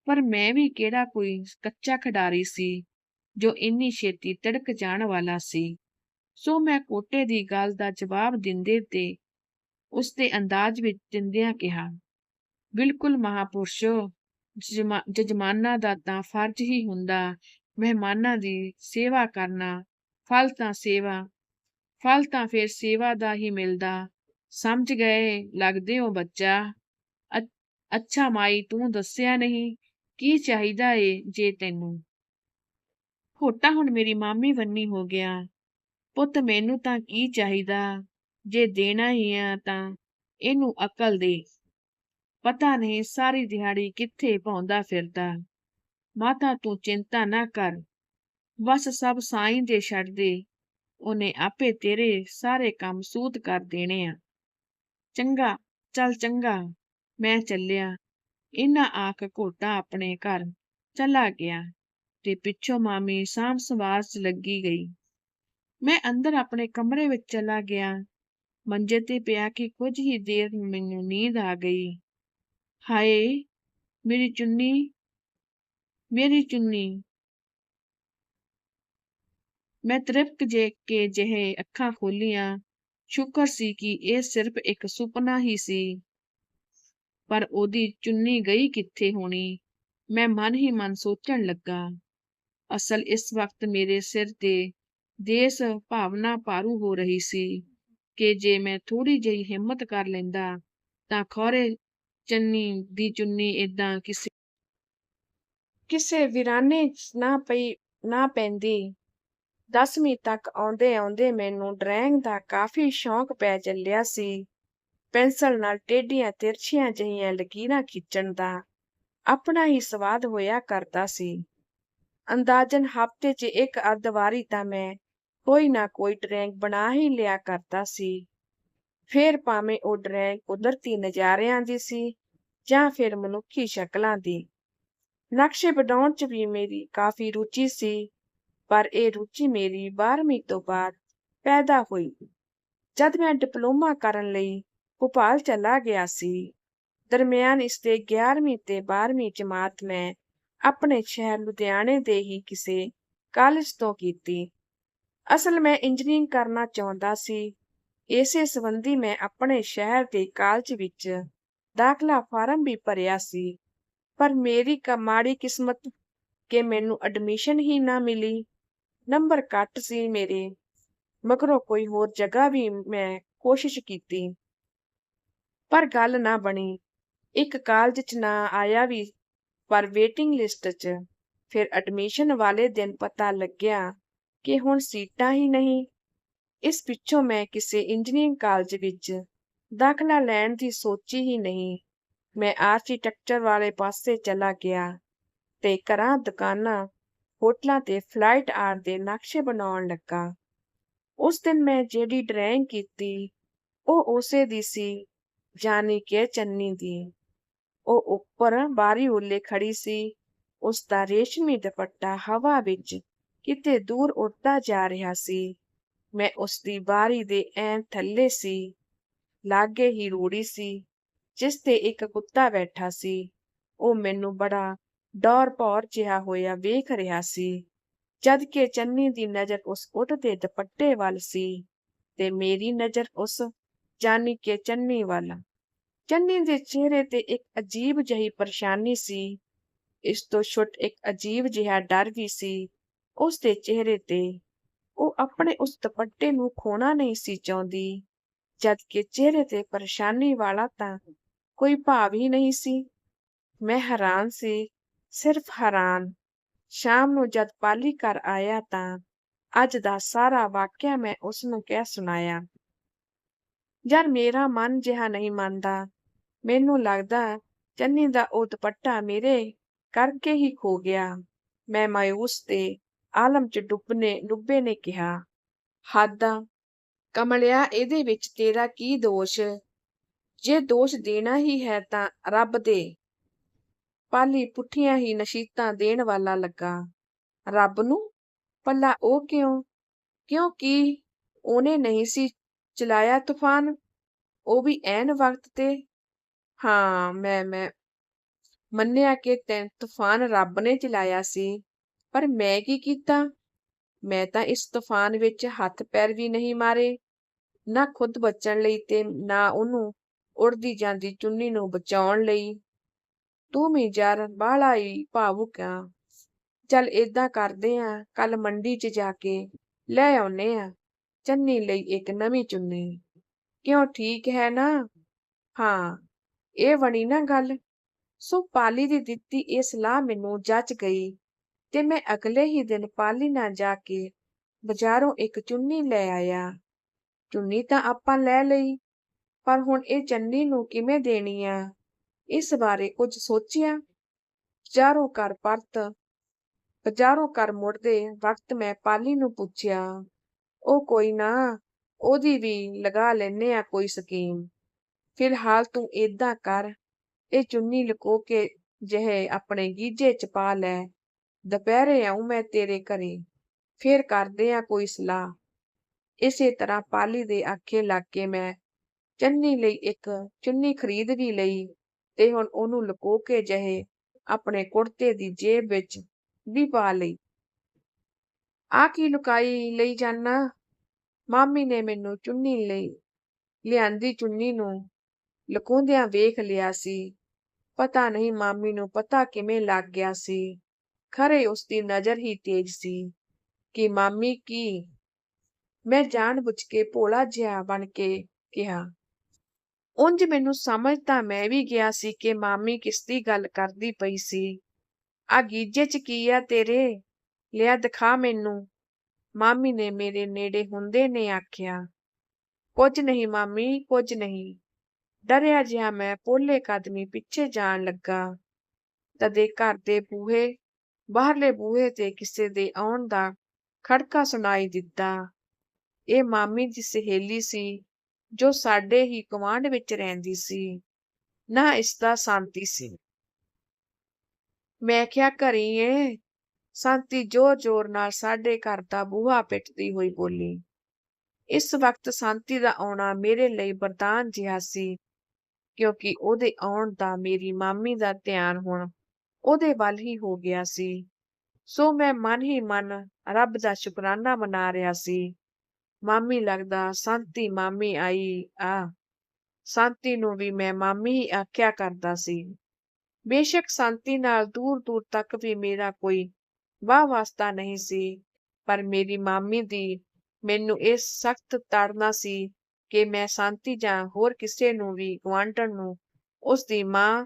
ਪਰ ਮੈਂ ਵੀ ਕਿਹੜਾ ਕੋਈ ਕੱਚਾ ਖਿਡਾਰੀ ਸੀ, ਜੋ ਇੰਨੀ ਛੇਤੀ ਤੜਕ ਜਾਣ ਵਾਲਾ ਸੀ। ਸੋ ਮੈਂ ਕੋਟੇ ਦੀ ਗੱਲ ਦਾ ਜਵਾਬ ਦਿੰਦੇ ਤੇ ਉਸ ਦੇ ਅੰਦਾਜ਼ ਵਿੱਚ ਦਿੰਦਿਆਂ ਕਿਹਾ, ਬਿਲਕੁਲ ਮਹਾਪੁਰਸ਼ੋ ਜਜ਼ਮਾਨਾ ਦਾ ਤਾਂ ਫਰਜ਼ ਹੀ ਹੁੰਦਾ ਮਹਿਮਾਨਾਂ ਦੀ ਸੇਵਾ ਕਰਨਾ, ਫਲ ਤਾਂ ਸੇਵਾ, ਫਲ ਤਾਂ ਫਿਰ ਸੇਵਾ ਦਾ ਹੀ ਮਿਲਦਾ। ਸਮਝ ਗਏ, ਲੱਗਦੇ ਹੋ ਬੱਚਾ? ਅੱਛਾ ਮਾਈ, ਤੂੰ ਦੱਸਿਆ ਨਹੀਂ, ਕੀ ਚਾਹੀਦਾ ਏ ਜੇ ਤੈਨੂੰ? ਹੋਟਾ ਹੁਣ ਮੇਰੀ ਮਾਮੀ ਵੰਨੀ ਹੋ ਗਿਆ। ਪੁੱਤ, ਮੈਨੂੰ ਤਾਂ ਕੀ ਚਾਹੀਦਾ? ਜੇ ਦੇਣਾ ਹੀ ਆ ਤਾਂ ਇਹਨੂੰ ਅਕਲ ਦੇ। ਪਤਾ ਨਹੀਂ, ਸਾਰੀ ਦਿਹਾੜੀ ਕਿੱਥੇ ਭੌਂਦਾ ਫਿਰਦਾ। ਮਾਤਾ ਤੂੰ ਚਿੰਤਾ ਨਾ ਕਰ। ਬਸ ਸਭ ਸਾਈਂ ਦੇ ਛੱਡ ਦੇ। ਉਹਨੇ ਆਪੇ ਤੇਰੇ ਸਾਰੇ ਕੰਮ ਸੂਤ ਕਰ ਦੇਣੇ ਆ। ਚੰਗਾ, ਚੱਲ ਚੰਗਾ, ਮੈਂ ਚੱਲਿਆ। ਇਹਨਾਂ ਆਖ ਘੋਟਾ ਆਪਣੇ ਘਰ ਚਲਾ ਗਿਆ ਤੇ ਪਿੱਛੋਂ ਮਾਮੀ ਸਾਂਭ ਸੰਭਾਲ 'ਚ ਲੱਗੀ ਗਈ। ਮੈਂ ਅੰਦਰ ਆਪਣੇ ਕਮਰੇ ਵਿੱਚ ਚਲਾ ਗਿਆ। ਮੰਜੇ ਤੇ ਪਿਆ ਕਿ ਕੁਝ ਹੀ ਦੇਰ ਮੈਨੂੰ ਨੀਂਦ ਆ ਗਈ। ਹਾਏ, ਮੇਰੀ ਚੁੰਨੀ ਮੇਰੀ ਚੁੰਨੀ। ਮੈਂ ਤ੍ਰਿਪਕ ਜੇ ਕੇ ਜਿਹੇ ਅੱਖਾਂ ਖੋਲੀਆਂ, ਸ਼ੁਕਰ ਸੀ ਕਿ ਇਹ ਸਿਰਫ ਇੱਕ ਸੁਪਨਾ ਹੀ ਸੀ। ਪਰ ਉਹਦੀ ਚੁੰਨੀ ਗਈ ਕਿੱਥੇ ਹੋਣੀ, ਮੈਂ ਮਨ ਹੀ ਮਨ ਸੋਚਣ ਲੱਗਾ। ਅਸਲ ਇਸ ਵਕਤ ਮੇਰੇ ਸਿਰ ਤੇ ਦੇਸ ਭਾਵਨਾ ਪਾਰੂ ਹੋ ਰਹੀ ਸੀ ਕਿ ਜੇ ਮੈਂ ਥੋੜੀ ਜਿਹੀ ਹਿੰਮਤ ਕਰ ਲੈਂਦਾ, ਤਾਂ ਖੋਰੇ ਚੰਨੀ ਦੀ ਚੁੰਨੀ ਏਦਾਂ ਕਿਸੇ ਕਿਸੇ ਵਿਰਾਨੇ 'ਚ ਨਾ ਪਈ, ਨਾ ਪੈਂਦੀ। ਦਸਵੀਂ ਤੱਕ ਆਉਂਦੇ ਆਉਂਦੇ ਮੈਨੂੰ ਡਰਾਇੰਗ ਦਾ ਕਾਫੀ ਸ਼ੌਂਕ ਪੈ ਚੱਲਿਆ ਸੀ। ਪੈਨਸਲ ਨਾਲ ਟੇਢੀਆਂ ਤਿਰਛੀਆਂ ਜਿਹੀਆਂ ਲਕੀਰਾਂ ਖਿੱਚਣ ਦਾ ਆਪਣਾ ਹੀ ਸਵਾਦ ਹੋਇਆ ਕਰਦਾ ਸੀ। ਅੰਦਾਜ਼ਨ ਹਫ਼ਤੇ 'ਚ ਇੱਕ ਅੱਧ ਵਾਰੀ ਤਾਂ ਮੈਂ ਕੋਈ ਨਾ ਕੋਈ ਡਰਾਇੰਗ ਬਣਾ ਹੀ ਲਿਆ ਕਰਦਾ ਸੀ। ਫਿਰ ਭਾਵੇਂ ਉਹ ਡਰਾਇੰਗ ਕੁਦਰਤੀ ਨਜ਼ਾਰਿਆਂ ਦੀ ਸੀ ਜਾਂ ਫਿਰ ਮਨੁੱਖੀ ਸ਼ਕਲਾਂ ਦੀ। ਨਕਸ਼ੇ ਬਣਾਉਣ 'ਚ ਵੀ ਮੇਰੀ ਕਾਫੀ ਰੁਚੀ ਸੀ, ਪਰ ਇਹ ਰੁਚੀ ਮੇਰੀ 12ਵੀਂ ਤੋਂ ਬਾਅਦ ਪੈਦਾ ਹੋਈ। ਜਦ ਮੈਂ ਡਿਪਲੋਮਾ ਕਰਨ ਲਈ ਭੋਪਾਲ ਚਲਾ ਗਿਆ ਸੀ, ਦਰਮਿਆਨ ਇਸ ਦੇ 11ਵੀਂ ਤੇ 12ਵੀਂ ਜਮਾਤ ਮੈਂ ਆਪਣੇ ਸ਼ਹਿਰ ਲੁਧਿਆਣੇ ਦੇ ਹੀ ਕਿਸੇ ਕਾਲਜ ਤੋਂ ਕੀਤੀ। ਅਸਲ ਮੈਂ ਇੰਜੀਨੀਅਰਿੰਗ ਕਰਨਾ ਚਾਹੁੰਦਾ ਸੀ, ਇਸੇ ਸੰਬੰਧੀ ਮੈਂ ਆਪਣੇ ਸ਼ਹਿਰ ਦੇ ਕਾਲਜ ਵਿੱਚ ਦਾਖਲਾ ਫਾਰਮ ਵੀ ਭਰਿਆ ਸੀ। ਪਰ ਮੇਰੀ ਕ, ਮਾੜੀ ਕਿਸਮਤ ਕਿ ਮੈਨੂੰ ਐਡਮਿਸ਼ਨ ਹੀ ਨਾ ਮਿਲੀ। ਨੰਬਰ ਘੱਟ ਸੀ ਮੇਰੇ। ਮਗਰੋਂ ਕੋਈ ਹੋਰ ਜਗ੍ਹਾ ਵੀ ਮੈਂ ਕੋਸ਼ਿਸ਼ ਕੀਤੀ। ਪਰ ਗੱਲ ਨਾ ਬਣੀ। ਇੱਕ ਕਾਲਜ 'ਚ ਨਾ ਆਇਆ ਵੀ ਪਰ ਵੇਟਿੰਗ ਲਿਸਟ 'ਚ। ਫਿਰ ਐਡਮਿਸ਼ਨ ਵਾਲੇ ਦਿਨ ਪਤਾ ਲੱਗਿਆ ਕਿ ਹੁਣ ਸੀਟਾਂ ਹੀ ਨਹੀਂ। ਇਸ ਪਿੱਛੋਂ ਮੈਂ ਕਿਸੇ ਇੰਜੀਨੀਅਰਿੰਗ ਕਾਲਜ ਵਿੱਚ ਦਾਖਲਾ ਲੈਣ ਦੀ ਸੋਚੀ ਹੀ ਨਹੀਂ। ਮੈਂ ਆਰਕੀਟੈਕਚਰ ਵਾਲੇ ਪਾਸੇ ਚਲਾ ਗਿਆ ਤੇ ਘਰਾਂ, ਦੁਕਾਨਾਂ, ਹੋਟਲਾਂ ਤੇ ਫਲਾਈਟ ਆਰ ਦੇ ਨਕਸ਼ੇ ਬਣਾਉਣ ਲੱਗਾ। ਉਸ ਦਿਨ ਮੈਂ ਜਿਹੜੀ ਡਰਾਇੰਗ ਕੀਤੀ, ਉਹ ਉਸੇ ਦੀ ਸੀ ਜਾਨੀ ਕਿ ਚੰਨੀ ਦੀ। ਉਹ ਉੱਪਰ ਬਾਰੀ ਉੱਲੇ ਖੜੀ ਸੀ, ਉਸ ਦਾ ਰੇਸ਼ਮੀ ਦੁਪੱਟਾ ਹਵਾ ਵਿੱਚ ਕਿਤੇ ਦੂਰ ਉੱਡਦਾ ਜਾ ਰਿਹਾ ਸੀ। ਮੈਂ ਉਸ ਦੀ ਬਾਰੀ ਦੇ ਐਨ ਥੱਲੇ ਸੀ, ਲਾਗੇ ਹੀ ਰੂੜੀ ਸੀ। ਜਿਸ ਤੇ ਇੱਕ ਕੁੱਤਾ ਬੈਠਾ ਸੀ, ਉਹ ਮੈਨੂੰ ਬੜਾ ਡੌਰ ਭੌਰ ਜਿਹਾ ਹੋਇਆ ਵੇਖ ਰਿਹਾ ਸੀ, ਜਦ ਕਿ ਚੰਨੀ ਦੀ ਨਜ਼ਰ ਉਸ ਉੱਡਦੇ ਦੁਪੱਟੇ ਵੱਲ ਸੀ ਤੇ ਮੇਰੀ ਨਜ਼ਰ ਉਸ ਜਾਨੀ ਕਿ ਚੰਨੀ ਵੱਲ। ਚੰਨੀ ਦੇ ਚਿਹਰੇ ਤੇ ਇੱਕ ਅਜੀਬ ਜਿਹੀ ਪਰੇਸ਼ਾਨੀ ਸੀ, ਇਸ ਤੋਂ ਛੁੱਟ ਇੱਕ ਅਜੀਬ ਜਿਹਾ ਡਰ ਵੀ ਸੀ ਉਸ ਦੇ ਚਿਹਰੇ ਤੇ। ਉਹ ਆਪਣੇ ਉਸ ਦੁਪੱਟੇ ਨੂੰ ਖੋਣਾ ਨਹੀਂ ਸੀ ਚਾਹੁੰਦੀ, ਜਦ ਕਿ ਚਿਹਰੇ ਤੇ ਪਰੇਸ਼ਾਨੀ ਵਾਲਾ ਤਾਂ ਕੋਈ ਭਾਵ ਹੀ ਨਹੀਂ ਸੀ ਮੈਂ ਹੈਰਾਨ ਸੀ ਸਿਰਫ ਹੈਰਾਨ ਸ਼ਾਮ ਨੂੰ ਜਦ ਪਾਲੀ ਘਰ ਆਇਆ ਤਾਂ ਅੱਜ ਦਾ ਸਾਰਾ ਵਾਕਿਆ ਮੈਂ ਉਸ ਨੂੰ ਕਹਿ ਸੁਣਾਇਆ ਯਾਰ ਮੇਰਾ ਮਨ ਜਿਹਾ ਨਹੀਂ ਮੰਨਦਾ ਮੈਨੂੰ ਲੱਗਦਾ ਚੰਨੀ ਦਾ ਉਹ ਦੁਪੱਟਾ ਮੇਰੇ ਕਰਕੇ ਹੀ ਖੋ ਗਿਆ ਮੈਂ ਮਾਇੂਸ ਤੇ ਆਲਮ ਚ ਡੁੱਬਨੇ ਡੁੱਬੇ ਨੇ ਕਿਹਾ ਹੱਦ ਕਮਲਿਆ ਇਹਦੇ ਵਿੱਚ ਤੇਰਾ ਕੀ ਦੋਸ਼ ਜੇ ਦੋਸ਼ ਦੇਣਾ ਹੀ ਹੈ ਤਾਂ ਰੱਬ ਦੇ ਪਾਲੀ ਪੁੱਠੀਆਂ ਹੀ ਨਸ਼ੀਤਾਂ ਦੇਣ ਵਾਲਾ ਲੱਗਾ। ਰੱਬ ਨੂੰ? ਪੱਲਾ ਉਹ ਕਿਉਂ? ਕਿਉਂਕਿ ਉਹਨੇ ਨਹੀਂ ਸੀ ਚਲਾਇਆ ਤੂਫਾਨ? ਉਹ ਵੀ ਐਨ ਵਕਤ ਤੇ? ਹਾਂ, ਮੈਂ ਮੈਂ ਮੰਨਿਆ ਕਿ ਤੈਂ ਤੂਫਾਨ ਰੱਬ ਨੇ ਚਲਾਇਆ ਸੀ, ਪਰ ਮੈਂ ਕੀ ਕੀਤਾ? ਮੈਂ ਤਾਂ ਇਸ ਤੂਫਾਨ ਵਿੱਚ ਹੱਥ ਪੈਰ ਵੀ ਨਹੀਂ ਮਾਰੇ, ਨਾ ਖੁਦ ਬਚਣ ਲਈ ਤੇ ਨਾ ਉਹਨੂੰ ਉੜਦੀ ਜਾਂਦੀ ਚੁੰਨੀ ਨੂੰ ਬਚਾਉਣ ਲਈ। ਤੂੰ ਵੀ ਯਾਰ ਬਾਹਲਾ ਹੀ ਭਾਵੁਕ ਆ। ਚੱਲ ਏਦਾਂ ਕਰਦੇ ਆ, ਕੱਲ ਮੰਡੀ 'ਚ ਜਾ ਕੇ ਲੈ ਆਉਨੇ ਆ। ਚੰਨੀ ਲਈ ਇੱਕ ਨਵੀਂ ਚੁੰਨੀ। ਕਿਉਂ, ਠੀਕ ਹੈ ਨਾ? ਹਾਂ, ਇਹ ਬਣੀ ਨਾ ਗੱਲ। ਸੋ ਪਾਲੀ ਦੀ ਦਿੱਤੀ ਇਹ ਸਲਾਹ ਮੈਨੂੰ ਜੱਚ ਗਈ ਤੇ ਮੈਂ ਅਗਲੇ ਹੀ ਦਿਨ ਪਾਲੀ ਨਾਲ ਜਾ ਕੇ ਬਾਜ਼ਾਰੋਂ ਇੱਕ ਚੁੰਨੀ ਲੈ ਆਇਆ। ਚੁੰਨੀ ਤਾਂ ਆਪਾਂ ਲੈ ਲਈ। ਪਰ ਹੁਣ ਇਹ ਚੰਨੀ ਨੂੰ ਕਿਵੇਂ ਦੇਣੀ ਆ? ਇਸ ਬਾਰੇ ਕੁਝ ਸੋਚਿਆ? ਬਾਜ਼ਾਰੋਂ ਘਰ ਪਰਤ, ਬਾਜ਼ਾਰੋਂ ਘਰ ਮੁੜਦੇ ਵਕਤ ਮੈਂ ਪਾਲੀ ਨੂੰ ਪੁੱਛਿਆ, ਉਹ ਕੋਈ ਨਾ, ਉਹਦੀ ਵੀ ਲਗਾ ਲੈਨੇ ਆ ਕੋਈ ਸਕੀਮ। ਫਿਲਹਾਲ ਤੂੰ ਏਦਾਂ ਕਰ, ਇਹ ਚੁੰਨੀ ਲੁਕੋ ਕੇ ਜਿਹੇ ਆਪਣੇ ਗੀਜੇ ਚ ਪਾ ਲੈ। ਦੁਪਹਿਰੇ ਆਉਂ ਮੈਂ ਤੇਰੇ ਘਰੇ, ਫੇਰ ਕਰਦੇ ਆ ਕੋਈ ਸਲਾਹ। ਇਸੇ ਤਰ੍ਹਾਂ ਪਾਲੀ ਦੇ ਆਖੇ ਲੱਗ ਕੇ ਮੈਂ ਚੰਨੀ ਲਈ ਇੱਕ ਚੁੰਨੀ ਖਰੀਦ ਵੀ ਲਈ ਤੇ ਹੁਣ ਉਹਨੂੰ ਲੁਕੋ ਕੇ ਜਿਹੇ ਆਪਣੇ ਕੁੜਤੇ ਦੀ ਜੇਬ ਵਿੱਚ ਵੀ ਪਾ ਲਈ। ਆ ਕੀ ਲੁਕਾਈ ਲਈ ਜਾਨਾ? ਮਾਮੀ ਨੇ ਮੈਨੂੰ ਚੁੰਨੀ ਲਈ, ਲਿਆਂਦੀ ਚੁੰਨੀ ਨੂੰ ਲੁਕਾਉਂਦਿਆਂ ਵੇਖ ਲਿਆ ਸੀ। ਪਤਾ ਨਹੀਂ ਮਾਮੀ ਨੂੰ ਪਤਾ ਕਿਵੇਂ ਲੱਗ ਗਿਆ ਸੀ। ਖਰੇ ਉਸ ਦੀ ਨਜ਼ਰ ਹੀ ਤੇਜ਼ ਸੀ ਕਿ ਮਾਮੀ ਕੀ? ਮੈਂ ਜਾਣ ਬੁੱਝ ਕੇ ਭੋਲਾ ਜਿਹਾ ਬਣ ਕੇ ਕਿਹਾ ਉਂਝ ਮੈਨੂੰ ਸਮਝ ਤਾਂ ਮੈਂ ਵੀ ਗਿਆ ਸੀ ਕਿ ਮਾਮੀ ਕਿਸ ਦੀ ਗੱਲ ਕਰਦੀ ਪਈ ਸੀ। ਆ ਗੀਜੇ ਚ ਕੀ ਆ ਤੇਰੇ? ਲਿਆ ਦਿਖਾ ਮੈਨੂੰ। ਮਾਮੀ ਨੇ ਮੇਰੇ ਨੇੜੇ ਹੁੰਦੇ ਨੇ ਆਖਿਆ। ਕੁਝ ਨਹੀਂ ਮਾਮੀ, ਕੁਝ ਨਹੀਂ। ਡਰਿਆ ਜਿਹਾ ਮੈਂ ਪੋਲੇ ਕਦਮੀ ਪਿੱਛੇ ਜਾਣ ਲੱਗਾ। ਤਦੇ ਘਰ ਦੇ ਬੂਹੇ, ਬਾਹਰਲੇ ਬੂਹੇ ਤੇ ਕਿਸੇ ਦੇ ਆਉਣ ਦਾ ਖੜਕਾ ਸੁਣਾਈ ਦਿੱਤਾ। ਇਹ ਮਾਮੀ ਦੀ ਸਹੇਲੀ ਸੀ। ਜੋ ਸਾਡੇ ਹੀ ਕਮਾਂਡ ਵਿੱਚ ਰਹਿੰਦੀ ਸੀ, ਨਾ ਇਸ ਦਾ ਸ਼ਾਂਤੀ ਸੀ। ਮੈਂ ਕਿਹਾ, ਘਰੀ ਏ। ਸ਼ਾਂਤੀ ਜ਼ੋਰ ਜ਼ੋਰ ਨਾਲ ਸਾਡੇ ਘਰ ਦਾ ਬੂਹਾ ਪਿੱਟਦੀ ਹੋਈ ਬੋਲੀ। ਇਸ ਵਕਤ ਸ਼ਾਂਤੀ ਦਾ ਆਉਣਾ ਮੇਰੇ ਲਈ ਵਰਦਾਨ ਜਿਹਾ ਸੀ, ਕਿਉਂਕਿ ਉਹਦੇ ਆਉਣ ਦਾ ਮੇਰੀ ਮਾਮੀ ਦਾ ਧਿਆਨ ਹੁਣ ਉਹਦੇ ਵੱਲ ਹੀ ਹੋ ਗਿਆ ਸੀ। ਸੋ ਮੈਂ ਮਨ ਹੀ ਮਨ ਰੱਬ ਦਾ ਸ਼ੁਕਰਾਨਾ ਮਨਾ ਰਿਹਾ ਸੀ। ਮਾਮੀ ਲੱਗਦਾ, ਸ਼ਾਂਤੀ ਮਾਮੀ ਆਈ, ਆ। ਸ਼ਾਂਤੀ ਨੂੰ ਵੀ ਮੈਂ ਮਾਮੀ ਹੀ ਆਖਿਆ ਕਰਦਾ ਸੀ। ਬੇਸ਼ੱਕ ਸ਼ਾਂਤੀ ਨਾਲ ਦੂਰ ਦੂਰ ਤੱਕ ਵੀ ਮੇਰਾ ਕੋਈ ਵਾਹ ਵਾਸਤਾ ਨਹੀਂ ਸੀ, ਪਰ ਮੇਰੀ ਮਾਮੀ ਦੀ ਮੈਨੂੰ ਇਹ ਸਖਤ ਤਾੜਨਾ ਸੀ ਕਿ ਮੈਂ ਸ਼ਾਂਤੀ ਜਾਂ ਹੋਰ ਕਿਸੇ ਨੂੰ ਵੀ ਗੁਆਂਢਣ ਨੂੰ ਉਸ ਦੀ ਮਾਂ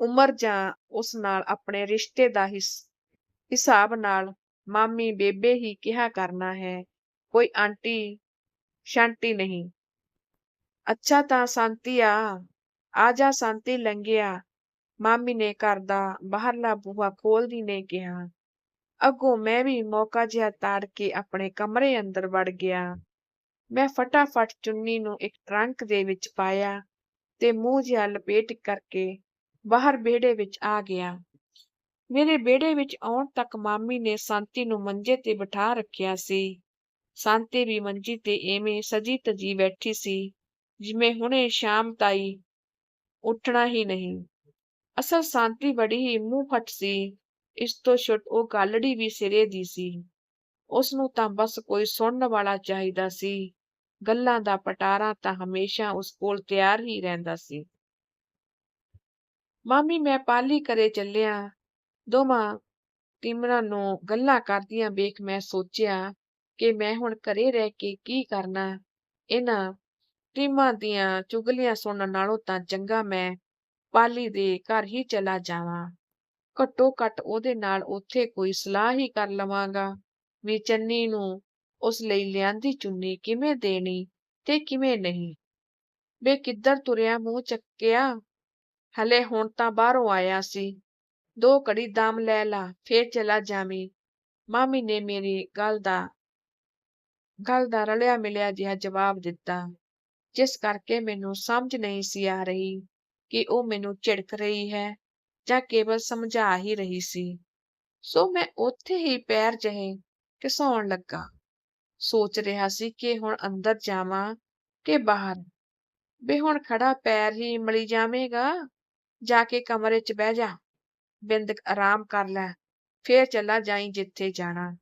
ਉਮਰ ਜਾਂ ਉਸ ਨਾਲ ਆਪਣੇ ਰਿਸ਼ਤੇ ਦਾ ਹਿਸਾਬ ਨਾਲ ਮਾਮੀ ਬੇਬੇ ਹੀ ਕਿਹਾ ਕਰਨਾ ਹੈ। ਕੋਈ ਆਂਟੀ, ਸ਼ਾਂਤੀ ਨਹੀਂ। ਅੱਛਾ ਤਾਂ ਸ਼ਾਂਤੀ ਆ ਆ ਜਾ ਸ਼ਾਂਤੀ ਲੰਘਿਆ। ਮਾਮੀ ਨੇ ਘਰ ਦਾ ਬਾਹਰਲਾ ਬੂਹਾ ਖੋਲਦੀ ਨੇ ਕਿਹਾ, ਅੱਗੋਂ ਮੈਂ ਵੀ ਮੌਕਾ ਜਿਹਾ ਤਾੜ ਕੇ ਆਪਣੇ ਕਮਰੇ ਅੰਦਰ ਵੜ ਗਿਆ। ਮੈਂ ਫਟਾਫਟ ਚੁੰਨੀ ਨੂੰ ਇੱਕ ਟਰੰਕ ਦੇ ਵਿੱਚ ਪਾਇਆ ਤੇ ਮੂੰਹ ਜਿਹਾ ਲਪੇਟ ਕਰਕੇ ਬਾਹਰ ਵਿਹੜੇ ਵਿੱਚ ਆ ਗਿਆ। ਮੇਰੇ ਵਿਹੜੇ ਵਿੱਚ ਆਉਣ ਤੱਕ ਮਾਮੀ ਨੇ ਸ਼ਾਂਤੀ ਨੂੰ ਮੰਜੇ ਤੇ ਬਿਠਾ ਰੱਖਿਆ ਸੀ। ਸ਼ਾਂਤੀ ਵੀ ਮੰਜੀ ਤੇ ਐਵੇਂ ਸਜੀ ਤਜੀ ਬੈਠੀ ਸੀ, ਜਿਵੇਂ ਹੁਣੇ ਸ਼ਾਮ ਤਾਈ ਉੱਠਣਾ ਹੀ ਨਹੀਂ। ਅਸਲ ਸ਼ਾਂਤੀ ਬੜੀ ਹੀ ਮੂੰਹ ਫਟ ਸੀ, ਇਸ ਤੋਂ ਛੁੱਟ ਉਹ ਗਾਲੜੀ ਵੀ ਸਿਰੇ ਦੀ ਸੀ। ਉਸ ਨੂੰ ਤਾਂ ਬਸ ਕੋਈ ਸੁਣਨ ਵਾਲਾ ਚਾਹੀਦਾ ਸੀ। ਗੱਲਾਂ ਦਾ ਪਟਾਰਾ ਤਾਂ ਹਮੇਸ਼ਾ ਉਸ ਕੋਲ ਤਿਆਰ ਹੀ ਰਹਿੰਦਾ ਸੀ। ਮਾਮੀ, ਮੈਂ ਪਾਲੀ ਕਰੇ ਚੱਲਿਆ। ਦੋਵਾਂ ਟੀਮਰਾਂ ਨੂੰ ਗੱਲਾਂ ਕਰਦੀਆਂ ਵੇਖ ਮੈਂ ਸੋਚਿਆ ਕਿ ਮੈਂ ਹੁਣ ਘਰੇ ਰਹਿ ਕੇ ਕੀ ਕਰਨਾ? ਇਹਨਾਂ ਟੀਮਾਂ ਦੀਆਂ ਚੁਗਲੀਆਂ ਸੁਣਨ ਨਾਲੋਂ ਤਾਂ ਚੰਗਾ ਮੈਂ ਪਾਲੀ ਦੇ ਘਰ ਹੀ ਚਲਾ ਜਾਵਾਂ। ਘੱਟੋ ਘੱਟ ਉਹਦੇ ਨਾਲ ਉੱਥੇ ਕੋਈ ਸਲਾਹ ਹੀ ਕਰ ਲਵਾਂਗਾ। ਵੀ ਚੰਨੀ ਨੂੰ ਉਸ ਲਈ ਲਿਆਂਦੀ ਚੁੰਨੀ ਕਿਵੇਂ ਦੇਣੀ ਤੇ ਕਿਵੇਂ ਨਹੀਂ? ਵੇ ਕਿੱਧਰ ਤੁਰਿਆ ਮੂੰਹ ਚੱਕਿਆ? ਹਲੇ ਹੁਣ ਤਾਂ ਬਾਹਰੋਂ ਆਇਆ ਸੀ। ਦੋ ਘੜੀ ਦਮ ਲੈ ਲਾ, ਫੇਰ ਚਲਾ ਜਾਵੀਂ। ਮਾਮੀ ਨੇ ਮੇਰੀ ਗੱਲ ਦਾ ਗੱਲ ਦਾ ਰਲਿਆ ਮਿਲਿਆ ਜਿਹਾ ਜਵਾਬ ਦਿੱਤਾ, ਜਿਸ ਕਰਕੇ ਮੈਨੂੰ ਸਮਝ ਨਹੀਂ ਸੀ ਆ ਰਹੀ ਕਿ ਉਹ ਮੈਨੂੰ ਝਿੜਕ ਰਹੀ ਹੈ ਜਾਂ ਕੇਵਲ ਸਮਝਾ ਹੀ ਰਹੀ ਸੀ। ਸੋ ਮੈਂ ਉੱਥੇ ਹੀ ਪੈਰ ਜਹੇ ਘਿਸਾਉਣ ਲੱਗਾ। ਸੋਚ ਰਿਹਾ ਸੀ ਕਿ ਹੁਣ ਅੰਦਰ ਜਾਵਾਂ ਕਿ ਬਾਹਰ। ਵੇ ਹੁਣ ਖੜਾ ਪੈਰ ਹੀ ਮਲੀ ਜਾਵੇਗਾ, ਜਾ ਕੇ ਕਮਰੇ 'ਚ ਬਹਿ ਜਾ। ਬਿੰਦਕ ਆਰਾਮ ਕਰ ਲੈ, ਫੇਰ ਚਲਾ ਜਾਈ ਜਿੱਥੇ ਜਾਣਾ।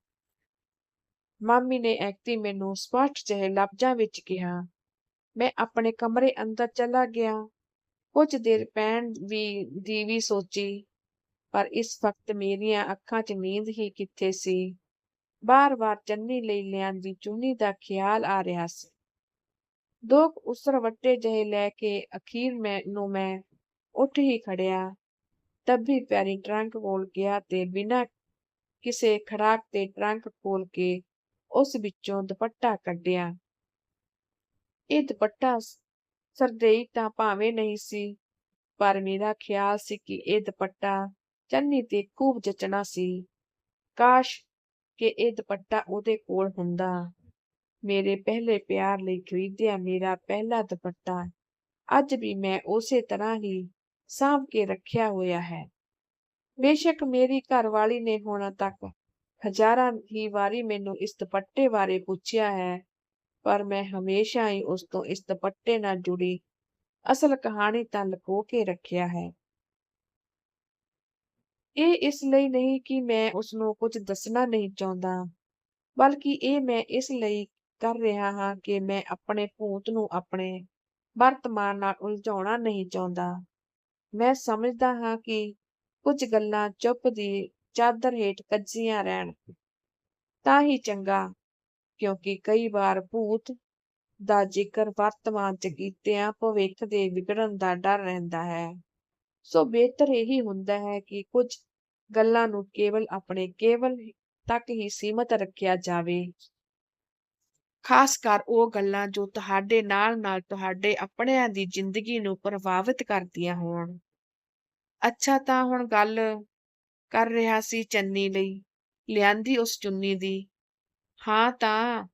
ਮਾਮੀ ਨੇ ਐਕਤੀ ਮੈਨੂੰ ਸਪਸ਼ਟ ਜਿਹੇ ਲਫ਼ਜ਼ਾਂ ਵਿੱਚ ਕਿਹਾ, ਮੈਂ ਆਪਣੇ ਕਮਰੇ ਅੰਦਰ ਚਲਾ ਗਿਆ। ਕੁਝ ਦੇਰ ਪੈਣ ਵੀ ਦੀ ਵੀ ਸੋਚੀ, ਪਰ ਇਸ ਵਕਤ ਮੇਰੀਆਂ ਅੱਖਾਂ 'ਚ ਨੀਂਦ ਹੀ ਕਿੱਥੇ ਸੀ? ਬਾਰ-ਬਾਰ ਚੰਨੀ ਲਈ ਲਿਆਂਦੀ ਚੁੰਨੀ ਦਾ ਖਿਆਲ ਆ ਰਿਹਾ ਸੀ। ਦੋ ਉਸਰ ਵੱਟੇ ਜਿਹੇ ਲੈ ਕੇ ਅਖੀਰ ਮੈਨੂੰ ਮੈਂ ਉੱਠ ਹੀ ਖੜਿਆ। ਤੱਬੀ ਪਿਆਰੀ ਟਰੰਕ ਕੋਲ ਗਿਆ ਤੇ ਬਿਨਾਂ ਕਿਸੇ ਖੜਾਕ ਤੇ ਟਰੰਕ ਖੋਲ ਕੇ ਉਸ ਵਿੱਚੋਂ ਦੁਪੱਟਾ ਕੱਢਿਆ। ਇਹ ਦੁਪੱਟਾ ਸਰਦੇਈ ਤਾਂ ਭਾਵੇਂ ਨਹੀਂ ਸੀ, ਪਰ ਮੇਰਾ ਖਿਆਲ ਸੀ ਕਿ ਇਹ ਦੁਪੱਟਾ ਚੰਨੀ ਤੇ ਖੂਬ ਜਚਣਾ ਸੀ। ਕਾਸ਼ ਕਿ ਇਹ ਦੁਪੱਟਾ ਉਹਦੇ ਕੋਲ ਹੁੰਦਾ। ਮੇਰੇ ਪਹਿਲੇ ਪਿਆਰ ਲਈ ਖਰੀਦਿਆ ਮੇਰਾ ਪਹਿਲਾ ਦੁਪੱਟਾ। ਅੱਜ ਵੀ ਮੈਂ ਉਸੇ ਤਰ੍ਹਾਂ ਹੀ ਸਾਂਭ ਕੇ ਰੱਖਿਆ ਹੋਇਆ ਹੈ। ਬੇਸ਼ੱਕ ਮੇਰੀ ਘਰਵਾਲੀ ਨੇ ਹੁਣ ਤੱਕ ਹਜ਼ਾਰਾਂ ਹੀ ਵਾਰੀ ਮੈਨੂੰ ਇਸ ਦੁਪੱਟੇ ਬਾਰੇ ਪੁੱਛਿਆ ਹੈ, ਪਰ ਮੈਂ ਹਮੇਸ਼ਾ ਹੀ ਉਸ ਤੋਂ ਇਸ ਦੁਪੱਟੇ ਨਾਲ ਜੁੜੀ, ਅਸਲ ਕਹਾਣੀ ਤਾਂ ਲੁਕੋ ਕੇ ਰੱਖਿਆ ਹੈ। ਇਹ ਇਸ ਲਈ ਨਹੀਂ ਕਿ ਮੈਂ ਉਸ ਨੂੰ ਕੁਝ ਦੱਸਣਾ ਨਹੀਂ ਚਾਹੁੰਦਾ, ਬਲਕਿ ਇਹ ਮੈਂ ਇਸ ਲਈ ਕਰ ਰਿਹਾ ਹਾਂ ਕਿ ਮੈਂ ਆਪਣੇ ਭੂਤ ਨੂੰ ਆਪਣੇ ਵਰਤਮਾਨ ਨਾਲ ਉਲਝਾਉਣਾ ਨਹੀਂ ਚਾਹੁੰਦਾ। ਮੈਂ ਸਮਝਦਾ ਹਾਂ ਕਿ ਕੁਝ ਗੱਲਾਂ ਚੁੱਪ ਦੀ ਚਾਦਰ ਹੇਠ ਕੱਜੀਆਂ ਰਹਿਣ। ਤਾਂ ਹੀ ਚੰਗਾ, ਕਿਉਂਕਿ ਕਈ ਵਾਰ ਭੂਤ ਦਾ ਜ਼ਿਕਰ ਵਰਤਮਾਨ ਚ ਕੀਤਿਆਂ ਭਵਿੱਖ ਦੇ ਵਿਗੜਨ ਦਾ ਡਰ ਰਹਿੰਦਾ ਹੈ। ਸੋ ਬਿਹਤਰ ਇਹੀ ਹੁੰਦਾ ਹੈ ਕਿ ਕੁਝ ਗੱਲਾਂ ਨੂੰ ਕੇਵਲ ਆਪਣੇ ਕੇਵਲ ਤੱਕ ਹੀ ਸੀਮਤ ਰੱਖਿਆ ਜਾਵੇ। ਖਾਸ ਕਰ ਉਹ ਗੱਲਾਂ ਜੋ ਤੁਹਾਡੇ ਨਾਲ ਨਾਲ ਤੁਹਾਡੇ ਆਪਣਿਆਂ ਦੀ ਜ਼ਿੰਦਗੀ ਨੂੰ ਪ੍ਰਭਾਵਿਤ ਕਰਦੀਆਂ ਹੋਣ। ਅੱਛਾ ਤਾਂ ਹੁਣ ਗੱਲ ਕਰ ਰਿਹਾ ਸੀ ਚੰਨੀ ਲਈ, ਲਿਆਂਦੀ ਉਸ ਚੁੰਨੀ ਦੀ। ਹਾਂ ਤਾਂ।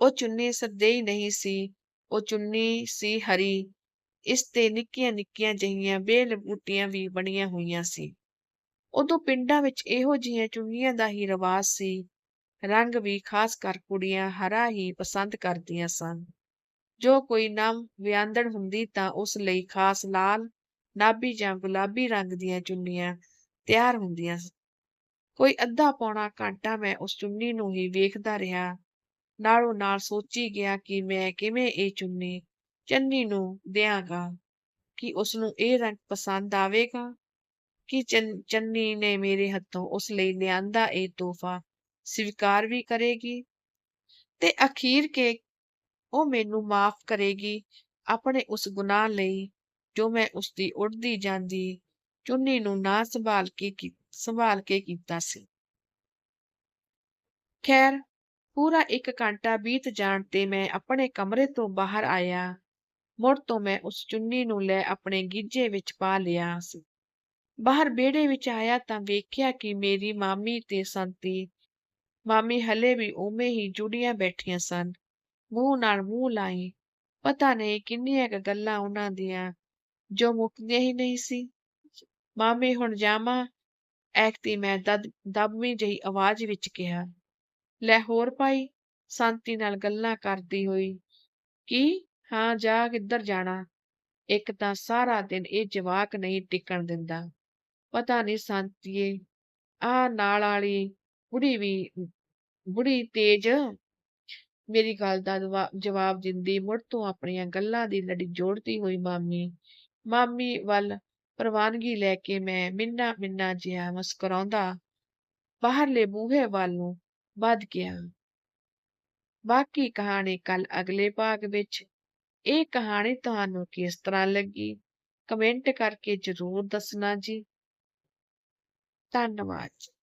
ਉਹ ਚੁੰਨੀ ਸਰਦੇਈ ਨਹੀਂ ਸੀ, ਉਹ ਚੁੰਨੀ ਸੀ ਹਰੀ। ਇਸ ਤੇ ਨਿੱਕੀਆਂ ਨਿੱਕੀਆਂ ਜਿਹੀਆਂ ਬੇਲ ਬੂਟੀਆਂ ਵੀ ਬਣੀਆਂ ਹੋਈਆਂ ਸੀ। ਉਦੋਂ ਪਿੰਡਾਂ ਵਿੱਚ ਇਹੋ ਜਿਹੀਆਂ ਚੁੰਨੀਆਂ ਦਾ ਹੀ ਰਿਵਾਜ ਸੀ। ਰੰਗ ਵੀ ਖਾਸ ਕਰ ਕੁੜੀਆਂ ਹਰਾ ਹੀ ਪਸੰਦ ਕਰਦੀਆਂ ਸਨ। ਜੋ ਕੋਈ ਨਵ ਵਿਆਂਦੜ ਹੁੰਦੀ ਤਾਂ ਉਸ ਲਈ ਖਾਸ ਲਾਲ, ਨਾਭੀ ਜਾਂ ਗੁਲਾਬੀ ਰੰਗ ਦੀਆਂ ਚੁੰਨੀਆਂ ਤਿਆਰ ਹੁੰਦੀਆਂ ਕੋਈ ਅੱਧਾ ਪੌਣਾ ਘੰਟਾ ਮੈਂ ਉਸ ਚੁੰਨੀ ਨੂੰ ਹੀ ਵੇਖਦਾ ਰਿਹਾ। ਨਾਲੋਂ ਨਾਲ ਸੋਚੀ ਗਿਆ ਕਿ ਮੈਂ ਕਿਵੇਂ ਇਹ ਚੁੰਨੀ ਚੰਨੀ ਨੂੰ ਦਿਆਂਗਾ? ਕਿ ਉਸ ਨੂੰ ਇਹ ਰੰਗ ਪਸੰਦ ਆਵੇਗਾ? ਕਿ ਚੰਨੀ ਨੇ ਮੇਰੇ ਹੱਥੋਂ ਉਸ ਲਈ ਲਿਆਂਦਾ ਇਹ ਤੋਹਫਾ ਸਵੀਕਾਰ ਵੀ ਕਰੇਗੀ? ਤੇ ਅਖੀਰ ਕੇ ਉਹ ਮੈਨੂੰ ਮਾਫ ਕਰੇਗੀ ਆਪਣੇ ਉਸ ਗੁਨਾਹ ਲਈ ਜੋ ਮੈਂ ਉਸ ਦੀ ਉੜਦੀ ਜਾਂਦੀ ਚੁੰਨੀ ਨੂੰ ਨਾ ਸੰਭਾਲ ਕੇ ਸੰਭਾਲ ਕੇ ਕੀਤਾ ਸੀ। ਖੈਰ, ਪੂਰਾ ਇੱਕ ਘੰਟਾ ਬੀਤ ਜਾਣ ਤੇ ਮੈਂ ਆਪਣੇ ਕਮਰੇ ਤੋਂ ਬਾਹਰ ਆਇਆ। ਮੁੜ ਤੋਂ ਮੈਂ ਉਸ ਚੁੰਨੀ ਨੂੰ ਲੈ ਆਪਣੇ ਗੀਜੇ ਵਿੱਚ ਪਾ ਲਿਆ ਸੀ। ਬਾਹਰ ਵਿਹੜੇ ਵਿੱਚ ਆਇਆ ਤਾਂ ਵੇਖਿਆ ਕਿ ਮੇਰੀ ਮਾਮੀ ਤੇ ਸੰਤੀ, ਮਾਮੀ ਹਲੇ ਵੀ ਉਵੇਂ ਹੀ ਜੁੜੀਆਂ ਬੈਠੀਆਂ ਸਨ। ਮੂੰਹ ਨਾਲ ਮੂੰਹ ਲਾਈ। ਪਤਾ ਨਹੀਂ ਕਿੰਨੀਆਂ ਕੁ ਗੱਲਾਂ ਉਹਨਾਂ ਦੀਆਂ ਜੋ ਮੁੱਕਦੀਆਂ ਹੀ ਨਹੀਂ ਸੀ। ਮਾਮੀ ਹੁਣ ਜਾਵਾਂ ਐਕਤੀ ਮੈਂ ਦਦ, ਦਬਵੀਂ ਜਿਹੀ ਆਵਾਜ਼ ਵਿੱਚ ਕਿਹਾ, ਲੈ ਹੋਰ ਭਾਈ, ਸ਼ਾਂਤੀ ਨਾਲ ਗੱਲਾਂ ਕਰਦੀ ਹੋਈ, ਕੀ? ਹਾਂ, ਜਾ ਕਿੱਧਰ ਜਾਣਾ? ਇੱਕ ਤਾਂ ਸਾਰਾ ਦਿਨ ਇਹ ਜਵਾਕ ਨਹੀਂ ਟਿਕਣ ਦਿੰਦਾ। ਪਤਾ ਨਹੀਂ ਸ਼ਾਂਤੀਏ ਆ ਨਾਲ ਵਾਲੀ ਬੁੜੀ ਵੀ, ਬੁੜੀ ਤੇਜ। ਮੇਰੀ ਗੱਲ ਦਾ ਜਵਾਬ ਦਿੰਦੀ ਮੁੜ ਤੋਂ ਆਪਣੀਆਂ ਗੱਲਾਂ ਦੀ ਲੜੀ ਜੋੜਦੀ ਹੋਈ ਮਾਮੀ। ਮਾਮੀ ਵੱਲ ਪ੍ਰਵਾਨਗੀ ਲੈ ਕੇ ਮੈਂ ਮਿੰਨਾ ਮਿੰਨਾ ਜਿਹਾ ਮੁਸਕਰਾਉਂਦਾ ਬਾਹਰਲੇ ਬੂਹੇ ਵੱਲ ਨੂੰ ਵੱਧ ਗਿਆ। ਬਾਕੀ ਕਹਾਣੀ ਕੱਲ ਅਗਲੇ ਭਾਗ ਵਿੱਚ। ਇਹ ਕਹਾਣੀ ਤੁਹਾਨੂੰ ਕਿਸ ਤਰ੍ਹਾਂ ਲੱਗੀ? ਕਮੈਂਟ ਕਰਕੇ ਜ਼ਰੂਰ ਦੱਸਣਾ ਜੀ। ਧੰਨਵਾਦ।